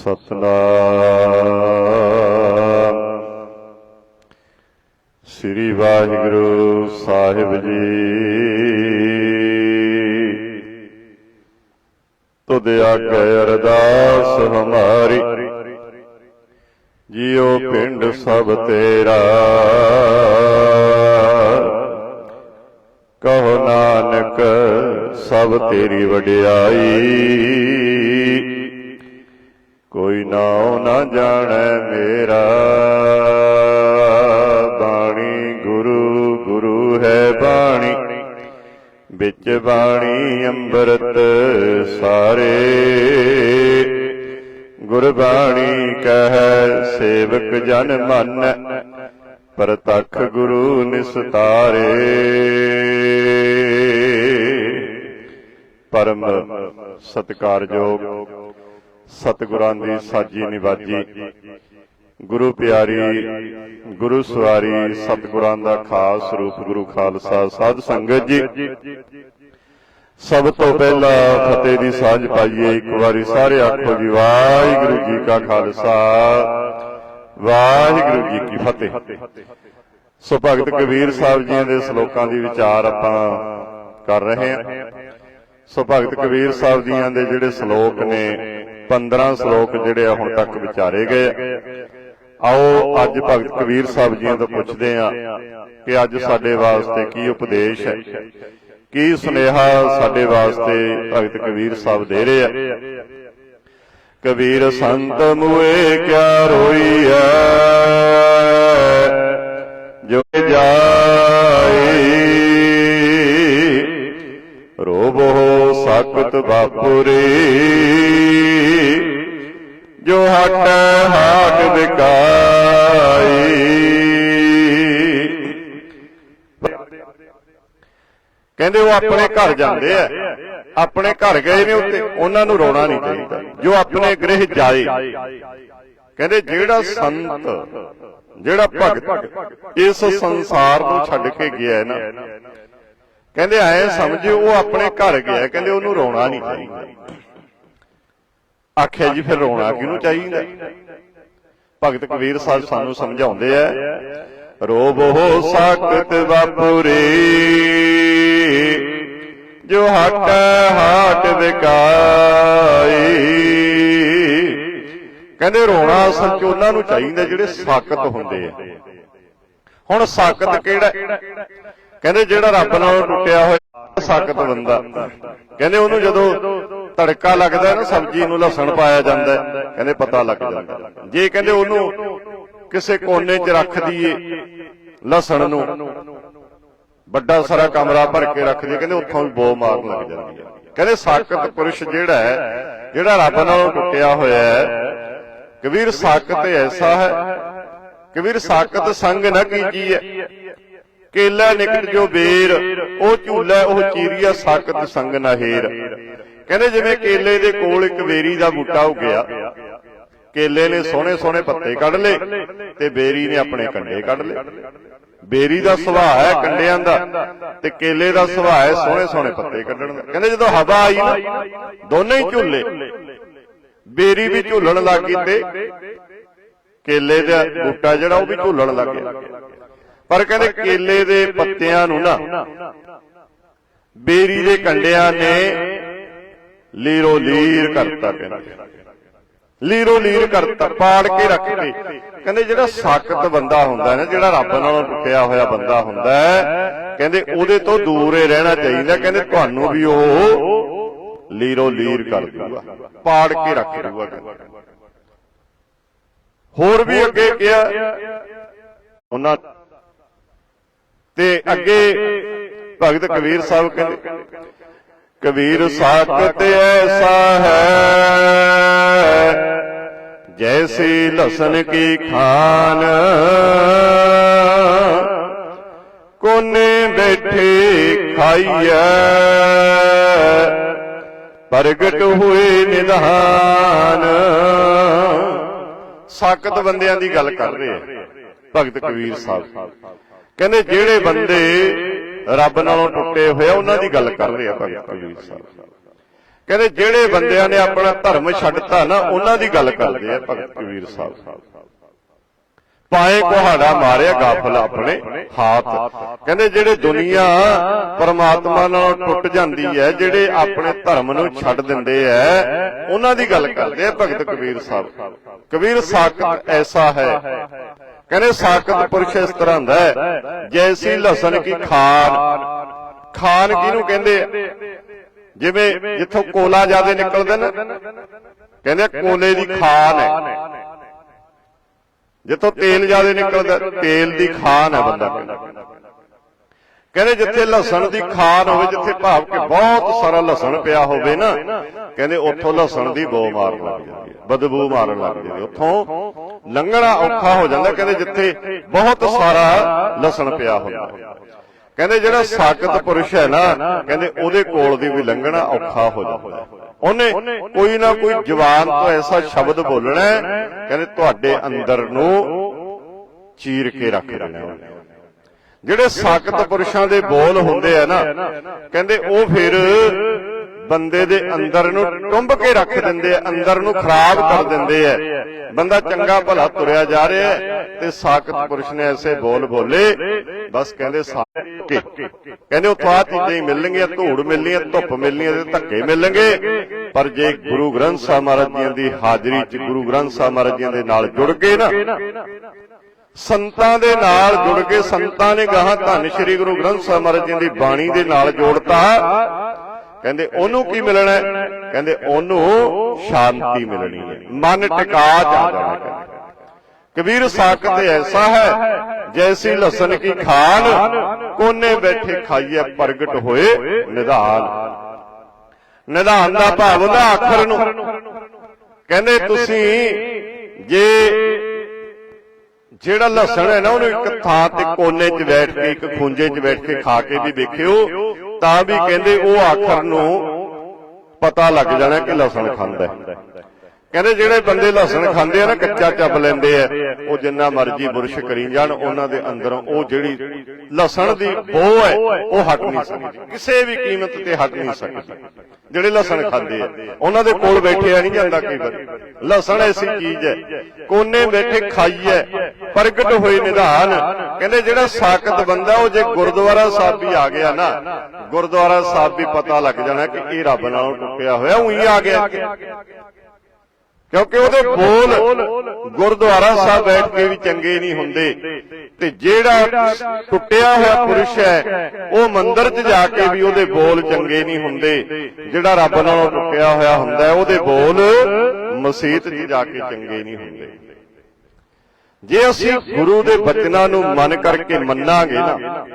ਸਤਨਾਮ। ਸ੍ਰੀ ਵਾਹਿਗੁਰੂ ਸਾਹਿਬ ਜੀ। ਤੁਧ ਆਗੇ ਅਰਦਾਸ ਹਮਾਰੀ। ਜਿਉ ਪਿੰਡ ਸਭ ਤੇਰਾ। ਕਹੋ ਨਾਨਕ, ਸਭ ਤੇਰੀ ਵਡਿਆਈ। ਜਨ ਮਨ ਪ੍ਰਤੱਖ ਗੁਰੂ ਨਿਸਤਾਰੇ। ਪਰਮ ਸਤਿਕਾਰਯੋਗ ਸਤਿਗੁਰਾਂ ਦੀ ਸਾਜੀ ਨਿਵਾਜੀ, ਗੁਰੂ ਪਿਆਰੀ, ਗੁਰੂ ਸਵਾਰੀ ਸਤਿਗੁਰਾਂ ਦਾ ਖਾਸ ਰੂਪ ਗੁਰੂ ਖਾਲਸਾ ਸਾਧ ਸੰਗਤ ਜੀ। ਸਭ ਤੋਂ ਪਹਿਲਾਂ ਫਤਿਹ ਦੀ ਸਾਂਝ ਪਾਈਏ, ਇੱਕ ਵਾਰੀ ਸਾਰੇ ਆਖੋ ਜੀ, ਵਾਹਿਗੁਰੂ ਜੀ ਕਾ ਖਾਲਸਾ। ਵਾਹਿਗੁਰੂ ਜੀ ਕੀ ਫਤਿਹ। ਸੋ ਭਗਤ ਕਬੀਰ ਸਾਹਿਬ ਜੀ ਦੇ ਸ਼ਲੋਕਾਂ ਦੀ ਵਿਚਾਰ ਆਪਾਂ ਕਰ ਰਹੇ ਹਾਂ। ਸੋ ਭਗਤ ਕਬੀਰ ਸਾਹਿਬ ਜੀਆਂ ਦੇ ਜਿਹੜੇ ਸ਼ਲੋਕ ਨੇ 15 ਸ਼ਲੋਕ ਜਿਹੜੇ ਆ ਹੁਣ ਤੱਕ ਵਿਚਾਰੇ ਗਏ ਆਓ ਅੱਜ ਭਗਤ ਕਬੀਰ ਸਾਹਿਬ ਜੀਆਂ ਤੋਂ ਪੁੱਛਦੇ ਆ ਕਿ ਅੱਜ ਸਾਡੇ ਵਾਸਤੇ ਕੀ ਉਪਦੇਸ਼ ਹੈ? ਕੀ ਸੁਨੇਹਾ ਸਾਡੇ ਵਾਸਤੇ ਭਗਤ ਕਬੀਰ ਸਾਹਿਬ ਦੇ ਰਹੇ ਆ? ਕਬੀਰ ਸੰਤ ਮੂਏ ਕਿਆ ਰੋਈ ਹੈ ਜੋ ਜਾਈ ਰੋਬੋ ਸਾਕਤ ਬਾਪੁਰੇ। ਜੋ ਹਟ ਹਾਟ ਵਿਕਾਈ। ਕਹਿੰਦੇ ਉਹ ਆਪਣੇ ਘਰ ਜਾਂਦੇ ਆ। ਆਪਣੇ ਘਰ ਗਏ ਨੇ ਉੱਤੇ, ਉਹਨਾਂ ਨੂੰ ਰੋਣਾ ਨਹੀਂ ਚਾਹੀਦਾ। ਜੋ ਆਪਣੇ ਗ੍ਰਹਿ ਜਾਏ। ਕਹਿੰਦੇ ਜਿਹੜਾ ਸੰਤ ਜਿਹੜਾ ਭਗਤ ਇਸ ਸੰਸਾਰ ਨੂੰ ਛੱਡ ਕੇ ਗਿਆ ਹੈ ਨਾ। ਕਹਿੰਦੇ ਐ ਸਮਝਿਓ ਉਹ ਆਪਣੇ ਘਰ ਗਿਆ ਕਹਿੰਦੇ ਉਹਨੂੰ ਰੋਣਾ ਨਹੀਂ ਚਾਹੀਦਾ। ਆਖਿਆ ਜੀ ਫਿਰ ਰੋਣਾ ਕਿਹਨੂੰ ਚਾਹੀਦਾ? ਭਗਤ ਕਬੀਰ ਸਾਹਿਬ ਸਾਨੂੰ ਸਮਝਾਉਂਦੇ ਆ ਰੋਬੋ ਸਾਕਤ ਬਾਪੁਰੇ ਜੋ ਹਟ ਹਾਟ ਵਿਕਾਈ ਕਹਿੰਦੇ ਰੋਣਾ ਅਸਲ ਚ ਉਹਨਾਂ ਨੂੰ ਚਾਹੀਦਾ ਜਿਹੜੇ ਸਾਕਤ ਹੁੰਦੇ ਆ। ਹੁਣ ਸਾਕਤ ਕਿਹੜਾ ਕਹਿੰਦੇ ਜਿਹੜਾ ਰੱਬ ਨਾਲੋਂ ਟੁੱਟਿਆ ਹੋਇਆ ਸਾਕਤ ਬੰਦਾ। ਕਹਿੰਦੇ ਉਹਨੂੰ ਜਦੋਂ ਤੜਕਾ ਲੱਗਦਾ ਨਾ, ਸਬਜ਼ੀ ਨੂੰ ਲਸਣ ਪਾਇਆ ਜਾਂਦਾ, ਕਹਿੰਦੇ ਪਤਾ ਲੱਗ ਜਾਂਦਾ। ਜੇ ਕਹਿੰਦੇ ਉਹਨੂੰ ਕਿਸੇ ਕੋਨੇ 'ਚ ਰੱਖ ਦਈਏ ਲਸਣ ਨੂੰ, ਵੱਡਾ ਸਾਰਾ ਕਮਰਾ ਭਰ ਕੇ ਰੱਖ ਦਈਏ, ਕਹਿੰਦੇ ਉੱਥੋਂ ਵੀ ਬੋ ਮਾਰਨ ਲੱਗ ਜਾਂਦੀ ਹੈ। ਕਹਿੰਦੇ ਸਾਕਤ ਪੁਰਸ਼ ਜਿਹੜਾ ਹੈ, ਜਿਹੜਾ ਰੱਬ ਨਾਲੋਂ ਟੁੱਟਿਆ ਹੋਇਆ ਹੈ ਕਬੀਰ ਸਾਕਤ ਐਸਾ ਹੈ। ਕਬੀਰ ਸਾਕਤ ਸੰਗ ਨਾ ਕੀਜੀਏ ਕੇਲਾ ਨਿਕਟ ਜੋ ਬੇਰ ਉਹ ਝੂਲਾ ਉਹ ਚੀਰੀਆ ਸਾਕਤ ਸੰਗ ਨਾ ਹੇਰ। ਕਹਿੰਦੇ ਜਿਵੇਂ ਕੇਲੇ ਦੇ ਕੋਲ ਇੱਕ ਬੇਰੀ ਦਾ ਬੂਟਾ ਉੱਗਿਆ ਕੇਲੇ ਨੇ ਸੋਹਣੇ ਸੋਹਣੇ ਪੱਤੇ ਕੱਢ ਲਏ ਤੇ ਬੇਰੀ ਨੇ ਆਪਣੇ ਕੰਡੇ ਕੱਢ ਲਏ। ਬੇਰੀ ਦਾ ਸੁਭਾਅ ਹੈ ਕੰਡਿਆਂ ਦਾ। ਤੇ ਕੇਲੇ ਦਾ ਸੁਭਾਅ ਹੈ ਸੋਹਣੇ ਸੋਹਣੇ ਪੱਤੇ ਕੱਢਣ ਦਾ। ਕਹਿੰਦੇ ਜਦੋਂ ਹਵਾ ਆਈ ਨਾ ਦੋਨੇ ਹੀ ਝੁੱਲੇ। ਬੇਰੀ ਵੀ ਝੂਲਣ ਲੱਗ ਗਈ ਤੇ ਕੇਲੇ ਦਾ ਬੂਟਾ ਜਿਹੜਾ ਉਹ ਵੀ ਝੁੱਲਣ ਲੱਗ ਗਿਆ। ਪਰ ਕਹਿੰਦੇ ਕੇਲੇ ਦੇ ਪੱਤਿਆਂ ਨੂੰ ਨਾ ਬੇਰੀ ਦੇ ਕੰਡਿਆਂ ਨੇ ਲੀਰੋ ਲੀਰ ਕਰਤਾ ਕਹਿੰਦੇ। ਲੀਰੋ ਲੀਰ ਕਰਤਾ, ਪਾੜ ਕੇ ਰੱਖਤੇ ਕਹਿੰਦੇ ਜਿਹੜਾ ਸਾਖਤ ਬੰਦਾ ਹੁੰਦਾ ਨਾ, ਜਿਹੜਾ ਰੱਬ ਨਾਲੋਂ ਟੁੱਟਿਆ ਹੋਇਆ ਬੰਦਾ ਹੁੰਦਾ ਕਹਿੰਦੇ ਉਹਦੇ ਤੋਂ ਦੂਰ ਹੀ ਰਹਿਣਾ ਚਾਹੀਦਾ, ਕਹਿੰਦੇ ਤੁਹਾਨੂੰ ਵੀ ਉਹ ਲੀਰੋ ਲੀਰ ਕਰ ਦੂਗਾ, ਪਾੜ ਕੇ ਰੱਖ ਦੂਗਾ। ਹੋਰ ਵੀ ਅੱਗੇ ਕਿਹਾ, ਉਹਨਾਂ ਤੇ ਅੱਗੇ ਭਗਤ ਕਬੀਰ ਸਾਹਿਬ ਕਹਿੰਦੇ, ਕਬੀਰ ਸਾਕਤ ਐਸਾ ਹੈ, ਜੈਸੀ ਲਸਣ ਕੀ ਖਾਨ, ਕੋਨੇ ਬੈਠੇ ਖਾਈਐ। ਪ੍ਰਗਟ ਹੋਏ ਨਿਧਾਨ। ਸਾਕਤ ਬੰਦਿਆਂ ਦੀ ਗੱਲ ਕਰ ਰਹੇ ਆ। ਭਗਤ ਕਬੀਰ ਸਾਹਿਬ। ਕਹਿੰਦੇ ਜਿਹੜੇ ਬੰਦੇ ਰੱਬ ਨਾਲੋਂ ਟੁੱਟੇ ਹੋਏ ਆ, ਉਹਨਾਂ ਦੀ ਗੱਲ ਕਰ ਰਹੇ ਆ ਭਗਤ ਕਬੀਰ ਸਾਹਿਬ। ਕਹਿੰਦੇ ਜਿਹੜੇ ਬੰਦਿਆਂ ਨੇ ਆਪਣਾ ਧਰਮ ਛੱਡਤਾ ਨਾ, ਉਹਨਾਂ ਦੀ ਗੱਲ ਕਰਦੇ ਆ ਭਗਤ ਕਬੀਰ ਸਾਹਿਬ। ਪਾਏ ਕੁਹਾੜਾ ਮਾਰਿਆ ਗਾਫਲ ਆਪਣੇ ਹਾਥ। ਕਹਿੰਦੇ ਜਿਹੜੇ ਦੁਨੀਆ ਪਰਮਾਤਮਾ ਨਾਲ ਟੁੱਟ ਜਾਂਦੀ ਹੈ ਜਿਹੜੇ ਆਪਣੇ ਧਰਮ ਨੂੰ ਛੱਡ ਦਿੰਦੇ ਐ ਉਹਨਾਂ ਦੀ ਗੱਲ ਕਰਦੇ ਆ ਭਗਤ ਕਬੀਰ ਸਾਹਿਬ। ਕਬੀਰ ਸਾਖਤ ਐਸਾ ਹੈ। ਕਹਿੰਦੇ ਸਾਖਤ ਪੁਰਸ਼ ਇਸ ਤਰ੍ਹਾਂ ਹੈ ਜੈਸੀ ਲਸਣ ਕੀ ਖਾਨ ਖਾਨ ਕਿਹਨੂੰ ਕਹਿੰਦੇ? ਜਿਵੇਂ ਜਿੱਥੋਂ ਕੋਲਾ ਜ਼ਿਆਦਾ ਨਿਕਲਦਾ ਨਾ ਕਹਿੰਦੇ ਕੋਲੇ ਦੀ ਖਾਨ ਹੈ। ਜਿੱਥੋਂ ਤੇਲ ਜ਼ਿਆਦਾ ਨਿਕਲਦਾ ਤੇਲ ਦੀ ਖਾਨ ਹੈ ਬੰਦਾ ਕਹਿੰਦਾ। ਜਿੱਥੇ ਲਸਣ ਦੀ ਖਾਨ ਹੋਵੇ ਜਿੱਥੇ ਭਾਵ ਕਿ ਬਹੁਤ ਸਾਰਾ ਲਸਣ ਪਿਆ ਹੋਵੇ ਨਾ ਕਹਿੰਦੇ ਉੱਥੋਂ ਲਸਣ ਦੀ ਬੋ ਮਾਰਨ ਲੱਗ ਜਾਂਦੀ ਹੈ ਬਦਬੂ ਮਾਰਨ ਲੱਗ ਜਾਂਦੀ ਉੱਥੋਂ ਲੰਘਣਾ ਔਖਾ ਹੋ ਜਾਂਦਾ ਕਹਿੰਦੇ ਜਿੱਥੇ ਬਹੁਤ ਸਾਰਾ ਲਸਣ ਪਿਆ ਹੁੰਦਾ। ਕਹਿੰਦੇ ਜਿਹੜਾ ਸਾਖਤ ਪੁਰਸ਼ ਹੈ ਨਾ ਕਹਿੰਦੇ ਉਹਦੇ ਕੋਲ ਦੀ ਵੀ ਲੰਘਣਾ ਔਖਾ ਹੋ ਜਾਂਦਾ। ਉਹਨੇ ਕੋਈ ਨਾ ਕੋਈ ਜ਼ੁਬਾਨ ਤੋਂ ਐਸਾ ਸ਼ਬਦ ਬੋਲਣਾ ਕਹਿੰਦੇ ਤੁਹਾਡੇ ਅੰਦਰ ਨੂੰ ਚੀਰ ਕੇ ਰੱਖ ਦੇਣਾ ਜਿਹੜੇ ਸਾਖਤ ਪੁਰਸ਼ਾਂ ਦੇ ਬੋਲ ਹੁੰਦੇ ਆ ਨਾ ਕਹਿੰਦੇ ਉਹ ਫਿਰ ਬੰਦੇ ਦੇ ਅੰਦਰ ਨੂੰ ਟੁੰਬ ਕੇ ਰੱਖ ਦਿੰਦੇ ਆ ਅੰਦਰ ਨੂੰ ਖਰਾਬ ਕਰ ਦਿੰਦੇ ਆ। ਬੰਦਾ ਚੰਗਾ ਭਲਾ ਤੁਰਿਆ ਜਾ ਰਿਹਾ ਤੇ ਸਾਖਤ ਪੁਰਸ਼ ਨੇ ਐਸੇ ਬੋਲ ਬੋਲੇ ਬਸ ਕਹਿੰਦੇ ਸਾਕੇ ਕਹਿੰਦੇ ਉੱਥੋਂ ਆ ਚੀਜ਼ਾਂ ਹੀ ਮਿਲਣਗੀਆਂ ਧੂੜ ਮਿਲਣੀ ਧੁੱਪ ਮਿਲਣੀ ਤੇ ਧੱਕੇ ਮਿਲਣਗੇ। ਪਰ ਜੇ ਗੁਰੂ ਗ੍ਰੰਥ ਸਾਹਿਬ ਮਹਾਰਾਜ ਜੀ ਦੀ ਹਾਜ਼ਰੀ 'ਚ ਗੁਰੂ ਗ੍ਰੰਥ ਸਾਹਿਬ ਮਹਾਰਾਜ ਜੀ ਦੇ ਨਾਲ ਜੁੜ ਗਏ ਨਾ। ਸੰਤਾਂ ਦੇ ਨਾਲ ਜੁੜ ਕੇ ਸੰਤਾਂ ਨੇ ਗਾਹਾਂ ਧੰਨ ਸ਼੍ਰੀ ਗੁਰੂ ਗ੍ਰੰਥ ਸਾਹਿਬ ਮਹਾਰਾਜ ਜੀ ਦੀ ਬਾਣੀ ਦੇ ਨਾਲ ਜੋੜਤਾ। ਕਹਿੰਦੇ ਉਹਨੂੰ ਕੀ ਮਿਲਣਾ ਕਹਿੰਦੇ ਉਹਨੂੰ ਸ਼ਾਂਤੀ ਮਿਲਣੀ ਹੈ। ਮਨ ਟਿਕਾ ਜਾ ਜਾਣਾ ਕਹਿੰਦੇ ਕਬੀਰ ਸਾਖਤ ਐਸਾ ਹੈ, ਜੈਸੀ ਲਸਣ ਕੀ ਖਾਨ ਕੋਨੇ ਬੈਠੇ ਖਾਈਏ ਪ੍ਰਗਟ ਹੋਏ ਨਿਧਾਨ। ਨਿਧਾਨ ਦਾ ਭਾਵ ਹੁੰਦਾ ਆਖਰ ਨੂੰ। ਕਹਿੰਦੇ ਤੁਸੀਂ ਜੇ ਜਿਹੜਾ ਲਸਣ ਹੈ ਨਾ, ਉਹਨੂੰ ਇੱਕ ਥਾਂ ਤੇ ਕੋਨੇ 'ਚ ਬੈਠ ਕੇ, ਇੱਕ ਖੁੰਝੇ 'ਚ ਬੈਠ ਕੇ ਖਾ ਕੇ ਵੀ ਵੇਖਿਓ ਤਾਂ ਵੀ ਕਹਿੰਦੇ ਉਹ ਆਖਰ ਨੂੰ ਪਤਾ ਲੱਗ ਜਾਣਾ ਕਿ ਲਸਣ ਖਾਂਦਾ ਹੈ। ਕਹਿੰਦੇ ਜਿਹੜੇ ਬੰਦੇ ਲਸਣ ਖਾਂਦੇ ਆ ਨਾ, ਕੱਚਾ ਚੱਬ ਲੈਂਦੇ ਆ, ਉਹ ਜਿੰਨਾ ਮਰਜ਼ੀ ਬੁਰਸ਼ ਕਰੀ ਜਾਣ, ਉਹਨਾਂ ਦੇ ਅੰਦਰੋਂ ਉਹ ਜਿਹੜੀ ਲਸਣ ਦੀ ਬੋ ਹੈ, ਉਹ ਹਟ ਨਹੀਂ ਸਕਦੀ। ਕਿਸੇ ਵੀ ਕੀਮਤ ਤੇ ਹਟ ਨਹੀਂ ਸਕਦੀ। ਜਿਹੜੇ ਲਸਣ ਖਾਂਦੇ ਆ, ਉਹਨਾਂ ਦੇ ਕੋਲ ਬੈਠਿਆ ਨਹੀਂ ਜਾਂਦਾ ਕਈ ਵਾਰ ਲਸਣ ਐਸੀ ਚੀਜ਼ ਹੈ, ਕੋਨੇ ਬੈਠੇ ਖਾਈ ਹੈ, ਪ੍ਰਗਟ ਹੋਏ ਨਿਧਾਨ। ਕਹਿੰਦੇ ਜਿਹੜਾ ਸਾਖਤ ਬੰਦਾ, ਉਹ ਜੇ ਗੁਰਦੁਆਰਾ ਸਾਹਿਬ ਵੀ ਆ ਗਿਆ ਨਾ, ਗੁਰਦੁਆਰਾ ਸਾਹਿਬ ਵੀ ਪਤਾ ਲੱਗ ਜਾਣਾ ਕਿ ਇਹ ਰੱਬ ਨਾਲੋਂ ਟੁੱਟਿਆ ਹੋਇਆ, ਉਹੀ ਆ ਗਿਆ। ਕਿਉਂਕਿ ਉਹਦੇ ਬੋਲ ਗੁਰਦੁਆਰਾ ਸਾਹਿਬ ਬੈਠ ਕੇ ਵੀ ਚੰਗੇ ਨਹੀਂ ਹੁੰਦੇ। ਤੇ ਜਿਹੜਾ ਟੁੱਟਿਆ ਹੋਇਆ ਪੁਰਸ਼ ਹੈ ਉਹ ਮੰਦਿਰ 'ਚ ਜਾ ਕੇ ਵੀ ਉਹਦੇ ਬੋਲ ਚੰਗੇ ਨਹੀਂ ਹੁੰਦੇ। ਜਿਹੜਾ ਰੱਬ ਨਾਲੋਂ ਟੁੱਟਿਆ ਹੋਇਆ ਹੁੰਦਾ ਉਹਦੇ ਬੋਲ ਮਸਜਿਦ 'ਚ ਜਾ ਕੇ ਚੰਗੇ ਨਹੀਂ ਹੁੰਦੇ। ਜੇ ਅਸੀਂ ਗੁਰੂ ਦੇ ਬਚਨਾਂ ਨੂੰ ਮਨ ਕਰਕੇ ਮੰਨਾਂਗੇ ਨਾ